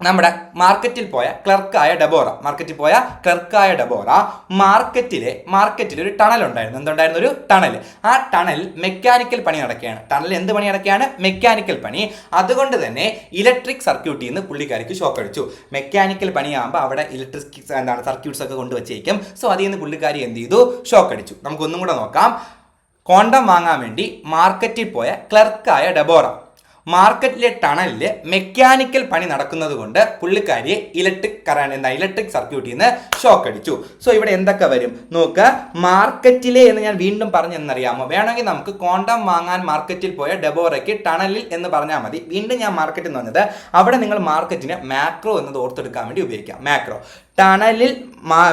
നമ്മുടെ മാർക്കറ്റിൽ പോയ ക്ലർക്കായ ഡബോറ. മാർക്കറ്റിൽ പോയ ക്ലർക്കായ ഡബോറ മാർക്കറ്റിലെ മാർക്കറ്റിൽ ഒരു ടണൽ ഉണ്ടായിരുന്നു. എന്തുണ്ടായിരുന്നു? ഒരു ടണൽ ആ ടണൽ മെക്കാനിക്കൽ പണി നടക്കുകയാണ്. ടണൽ എന്ത് പണി നടക്കുകയാണ്? മെക്കാനിക്കൽ പണി. അതുകൊണ്ട് തന്നെ ഇലക്ട്രിക് സർക്യൂട്ടിൽ നിന്ന് പുള്ളിക്കാരിക്ക് ഷോക്ക് അടിച്ചു. മെക്കാനിക്കൽ പണിയാകുമ്പോൾ അവിടെ ഇലക്ട്രിക് എന്താണ് സർക്യൂട്ട്സ് ഒക്കെ കൊണ്ടുവച്ചേക്കും. സോ അതിൽ നിന്ന് പുള്ളിക്കാരി എന്ത് ചെയ്തു? ഷോക്ക് അടിച്ചു. നമുക്കൊന്നും കൂടെ നോക്കാം. കോണ്ടം വാങ്ങാൻ വേണ്ടി മാർക്കറ്റിൽ പോയ ക്ലർക്കായ ഡെബോറ. മാർക്കറ്റിലെ ടണലിൽ മെക്കാനിക്കൽ പണി നടക്കുന്നത് കൊണ്ട് പുള്ളിക്കാരിയെ ഇലക്ട്രിക് കറണ്ട് എന്താ ഇലക്ട്രിക് സർക്യൂട്ടിൽ നിന്ന് ഷോക്ക് അടിച്ചു. സോ ഇവിടെ എന്തൊക്കെ വരും? നോക്ക് മാർക്കറ്റിലെ എന്ന് ഞാൻ വീണ്ടും പറഞ്ഞെന്നറിയാമോ? വേണമെങ്കിൽ നമുക്ക് കോണ്ടം വാങ്ങാൻ മാർക്കറ്റിൽ പോയ ഡെബോറയ്ക്ക് ടണലിൽ എന്ന് പറഞ്ഞാൽ മതി. വീണ്ടും ഞാൻ മാർക്കറ്റ് എന്ന് പറഞ്ഞത് അവിടെ നിങ്ങൾ മാർക്കറ്റിന് മാക്രോ എന്നത് ഓർത്തെടുക്കാൻ വേണ്ടി ഉപയോഗിക്കാം. മാക്രോ. ടണലിൽ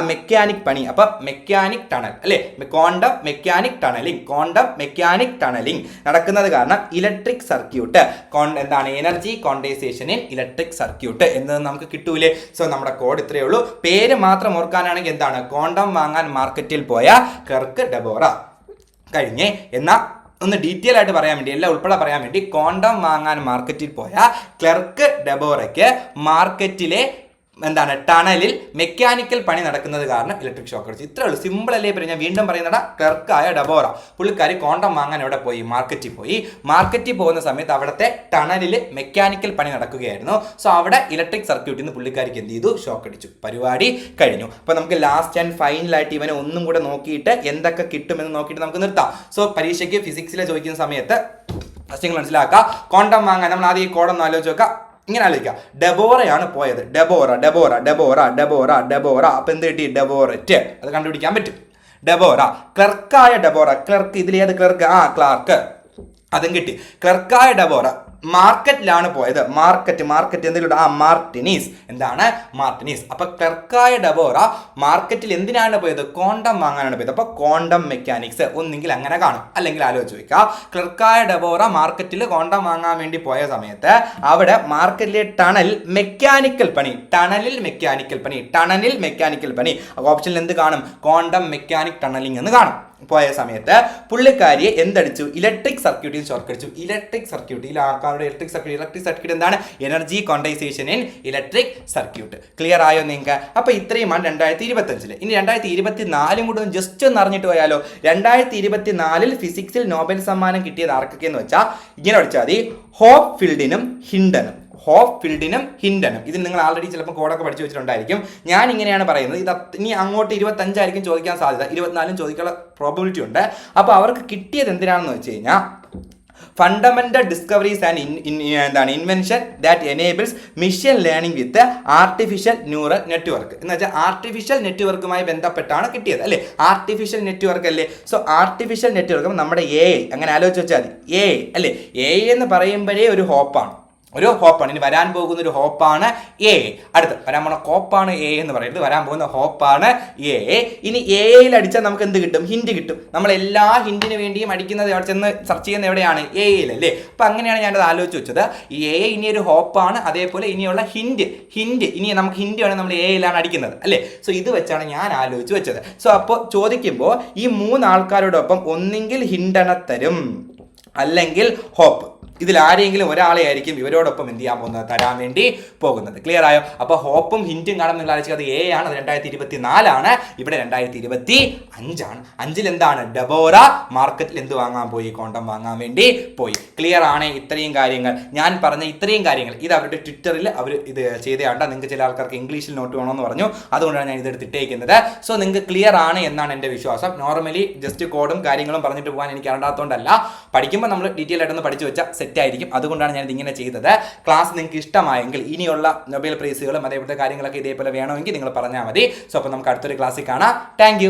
മെക്കാനിക് പണി. അപ്പൊ മെക്കാനിക് ടണൽ അല്ലെ? Quantum mechanic tunneling quantum mechanic tunneling നടക്കുന്നത് കാരണം ഇലക്ട്രിക് സർക്യൂട്ട് എന്താണ്? Energy quantization in electric circuit എന്നത് നമുക്ക് കിട്ടൂലേ? സോ നമ്മുടെ കോഡ് ഇത്രയേ ഉള്ളൂ. പേര് മാത്രം ഓർക്കാനാണെങ്കിൽ എന്താണ്? കോണ്ടം വാങ്ങാൻ മാർക്കറ്റിൽ പോയ കെർക്ക് ഡെബോറ കഴിഞ്ഞേ. എന്നാ ഒന്ന് ഡീറ്റെയിൽ ആയിട്ട് പറയാൻ വേണ്ടി എല്ലാം ഉൾപ്പെടെ പറയാൻ വേണ്ടി കോണ്ടം വാങ്ങാൻ മാർക്കറ്റിൽ പോയ ക്ലർക്ക് ഡെബോറയ്ക്ക് മാർക്കറ്റിലെ എന്താണ് ടണലിൽ മെക്കാനിക്കൽ പണി നടക്കുന്നത് കാരണം ഇലക്ട്രിക് ഷോക്ക് അടിച്ചു. ഇത്രേ ഉള്ളൂ. സിമ്പിൾ അല്ലേ ഇപ്പം ഞാൻ വീണ്ടും പറയുന്നട ക്ലർക്കായ ഡബോറ. പുള്ളിക്കാരി കോണ്ടം വാങ്ങാൻ എവിടെ പോയി? മാർക്കറ്റിൽ പോയി. മാർക്കറ്റിൽ പോകുന്ന സമയത്ത് അവിടുത്തെ ടണലിൽ മെക്കാനിക്കൽ പണി നടക്കുകയായിരുന്നു. സോ അവിടെ ഇലക്ട്രിക് സർക്യൂട്ടിൽ നിന്ന് പുള്ളിക്കാരിക്ക് എന്ത് ചെയ്തു? ഷോക്ക് അടിച്ചു. പരിപാടി കഴിഞ്ഞു. അപ്പോൾ നമുക്ക് ലാസ്റ്റ് ആൻഡ് ഫൈനലായിട്ട് ഇവനെ ഒന്നും കൂടെ നോക്കിയിട്ട് എന്തൊക്കെ കിട്ടുമെന്ന് നോക്കിയിട്ട് നമുക്ക് നിർത്താം. സോ പരീക്ഷയ്ക്ക് ഫിസിക്സിലെ ചോദിക്കുന്ന സമയത്ത് ഫസ്റ്റ് നിങ്ങൾ മനസ്സിലാക്കുക. കോണ്ടം വാങ്ങാൻ നമ്മൾ ആദ്യം ഈ കോടൊന്ന് ആലോചിച്ച് നോക്കുക ഇങ്ങനെ ആലോചിക്കുക ഡെബോറയാണ് പോയത്. Deborah Deborah Deborah Deborah Deborah. അപ്പം എന്ത് കിട്ടി? ഡെബോററ്റ്. അത് കണ്ടുപിടിക്കാൻ പറ്റും. ഡെബോറ. ക്ലർക്കായ ഡെബോറ. ക്ലർക്ക് ഇതിലേത് ക്ലർക്ക്? ആ ക്ലാർക്ക്. അതും കിട്ടി. ക്ലർക്കായ ഡെബോറ. മാർക്കറ്റിലാണ് പോയത്. മാർക്കറ്റ് മാർക്കറ്റ് എന്തെങ്കിലും ആ മാർട്ടിനീസ്. എന്താണ്? മാർട്ടിനീസ്. അപ്പൊ ക്ലർക്കായ ഡബോറ മാർക്കറ്റിൽ എന്തിനാണ് പോയത്? കോണ്ടം വാങ്ങാനാണ് പോയത്. അപ്പൊ കോണ്ടം മെക്കാനിക്സ് ഒന്നെങ്കിൽ അങ്ങനെ കാണും. അല്ലെങ്കിൽ ആലോചിച്ച് ചോദിക്കുക ക്ലർക്കായ ഡബോറ മാർക്കറ്റിൽ കോണ്ടം വാങ്ങാൻ വേണ്ടി പോയ സമയത്ത് അവിടെ മാർക്കറ്റിലെ ടണൽ മെക്കാനിക്കൽ പണി. ടണലിൽ മെക്കാനിക്കൽ പണി. ടണലിൽ മെക്കാനിക്കൽ പണി. ഓപ്ഷനിൽ എന്ത് കാണും? കോണ്ടം മെക്കാനിക് ടണലിംഗ് എന്ന് കാണും. പോയ സമയത്ത് പുള്ളിക്കാരിയെ എന്തടിച്ചു? ഇലക്ട്രിക് സർക്യൂട്ടിൽ ചോർക്കടിച്ചു. ഇലക്ട്രിക് സർക്യൂട്ടിൽ ആൾക്കാരുടെ ഇലക്ട്രിക് സർക്യൂട്ട് ഇലക്ട്രിക് സർക്യൂട്ട് എന്താണ്? Energy quantization in electric circuit. Clear ആയോ നിങ്ങൾക്ക്? അപ്പോൾ ഇത്രയുമാണ് രണ്ടായിരത്തി ഇരുപത്തഞ്ചിൽ ഇനി രണ്ടായിരത്തി ഇരുപത്തി നാലും കൂടെ ജസ്റ്റ് ഒന്ന് അറിഞ്ഞിട്ട് പോയാലോ? രണ്ടായിരത്തി ഇരുപത്തി നാലിൽ ഫിസിക്സിൽ നോബൽ സമ്മാനം കിട്ടിയത് ആർക്കൊക്കെ എന്ന് വെച്ചാൽ ഇങ്ങനെ പഠിച്ചാൽ മതി. ഹോപ്പ് ഫീൽഡിനും ഹിൻഡനും ഹോപ്പ് ഫീൽഡിനും ഹിൻഡനും ഇതിന് നിങ്ങൾ ആൾറെഡി ചിലപ്പോൾ കോഡൊക്കെ പഠിച്ചു വെച്ചിട്ടുണ്ടായിരിക്കും. ഞാൻ ഇങ്ങനെയാണ് പറയുന്നത്. ഇത് ഇനി അങ്ങോട്ട് ഇരുപത്തഞ്ചായിരിക്കും ചോദിക്കാൻ സാധ്യത. ഇരുപത്തിനാലും ചോദിക്കാനുള്ള പ്രോബിലിറ്റി ഉണ്ട്. അപ്പോൾ അവർക്ക് കിട്ടിയത് എന്തിനാണെന്ന് വെച്ച് കഴിഞ്ഞാൽ ഫണ്ടമെന്റൽ ഡിസ്കവറീസ് ആൻഡ് എന്താണ് invention that enables machine learning with artificial neural network എന്ന് വെച്ചാൽ ആർട്ടിഫിഷ്യൽ നെറ്റ്വർക്കുമായി ബന്ധപ്പെട്ടാണ് കിട്ടിയത് അല്ലേ? ആർട്ടിഫിഷ്യൽ നെറ്റ്വർക്ക് അല്ലേ? സോ ആർട്ടിഫിഷ്യൽ നെറ്റ്വർക്ക് നമ്മുടെ എ അങ്ങനെ ആലോചിച്ച് വെച്ചാൽ മതി. എ അല്ലേ? എ എന്ന് പറയുമ്പോഴേ ഒരു ഹോപ്പാണ് ഒരു ഹോപ്പാണ് ഇനി വരാൻ പോകുന്ന ഒരു ഹോപ്പാണ് എ അടുത്ത് വരാൻ പോണ കോപ്പാണ് എ എന്ന് പറയുന്നത് വരാൻ പോകുന്ന ഹോപ്പാണ് എ ഇനി എയിൽ അടിച്ചാൽ നമുക്ക് എന്ത് കിട്ടും? ഹിന്റ് കിട്ടും. നമ്മൾ എല്ലാ ഹിന്റിന് വേണ്ടിയും അടിക്കുന്നത് അവിടെ ചെന്ന് സെർച്ച് ചെയ്യുന്നത് എവിടെയാണ്? എയിൽ അല്ലേ? അപ്പം അങ്ങനെയാണ് ഞാനത് ആലോചിച്ച് വെച്ചത്. ഈ എ ഇനി ഒരു ഹോപ്പാണ് അതേപോലെ ഇനിയുള്ള ഹിന്റ് ഹിന്റ് ഇനി നമുക്ക് ഹിന്റ് വേണം നമ്മൾ എയിലാണ് അടിക്കുന്നത്. അല്ലേ? സോ ഇത് വെച്ചാണ് ഞാൻ ആലോചിച്ച് വെച്ചത്. സോ അപ്പോൾ ചോദിക്കുമ്പോൾ ഈ മൂന്ന് ആൾക്കാരോടൊപ്പം ഒന്നെങ്കിൽ ഹിൻഡണത്തരും തരും. അല്ലെങ്കിൽ ഹോപ്പ് ഇതിൽ ആരെങ്കിലും ഒരാളെ ആയിരിക്കും ഇവരോടൊപ്പം എന്ത് ചെയ്യാൻ പോകുന്നത്? തരാൻ വേണ്ടി പോകുന്നത്. ക്ലിയർ ആയോ? അപ്പോൾ ഹോപ്പും ഹിന്റും കാണാൻ നിങ്ങൾ ആലോചിക്കുക അത് എ ആണ് അത് രണ്ടായിരത്തി ഇരുപത്തി നാലാണ് ഇവിടെ രണ്ടായിരത്തി ഇരുപത്തി അഞ്ചാണ് അഞ്ചിൽ എന്താണ്? ഡബോറ മാർക്കറ്റിൽ എന്ത് വാങ്ങാൻ പോയി? കോണ്ടം വാങ്ങാൻ വേണ്ടി പോയി. ക്ലിയർ ആണ്? ഇത്രയും കാര്യങ്ങൾ. ഞാൻ പറഞ്ഞ ഇത്രയും കാര്യങ്ങൾ. ഇത് അവരുടെ ട്വിറ്ററിൽ അവർ ഇത് ചെയ്തതാണ്ട നിങ്ങൾക്ക് ചില ആൾക്കാർക്ക് ഇംഗ്ലീഷിൽ നോട്ട് വേണമെന്ന് പറഞ്ഞു. അതുകൊണ്ടാണ് ഞാൻ ഇതെടുത്ത് ഇട്ടേക്കുന്നത്. സോ നിങ്ങൾക്ക് ക്ലിയർ ആണ് എന്നാണ് എന്റെ വിശ്വാസം. നോർമലി ജസ്റ്റ് കോഡും കാര്യങ്ങളും പറഞ്ഞിട്ട് പോകാൻ എനിക്ക് അറിയാത്തതുകൊണ്ടല്ല പഠിക്കുമ്പോൾ നമ്മൾ ഡീറ്റെയിൽ ആയിട്ടൊന്ന് പഠിച്ചു വെച്ചാൽ സെറ്റ് ആയിരിക്കും. അതുകൊണ്ടാണ് ഞാനിത് ഇങ്ങനെ ചെയ്തത്. ക്ലാസ് നിങ്ങൾക്ക് ഇഷ്ടമായെങ്കിൽ ഇനിയുള്ള നൊബേൽ പ്രൈസുകളും അതേപോലത്തെ കാര്യങ്ങളൊക്കെ ഇതേപോലെ വേണമെങ്കിൽ നിങ്ങൾ പറഞ്ഞാൽ മതി. സോ അപ്പോൾ നമുക്ക് അടുത്തൊരു ക്ലാസ്സിൽ കാണാം. താങ്ക്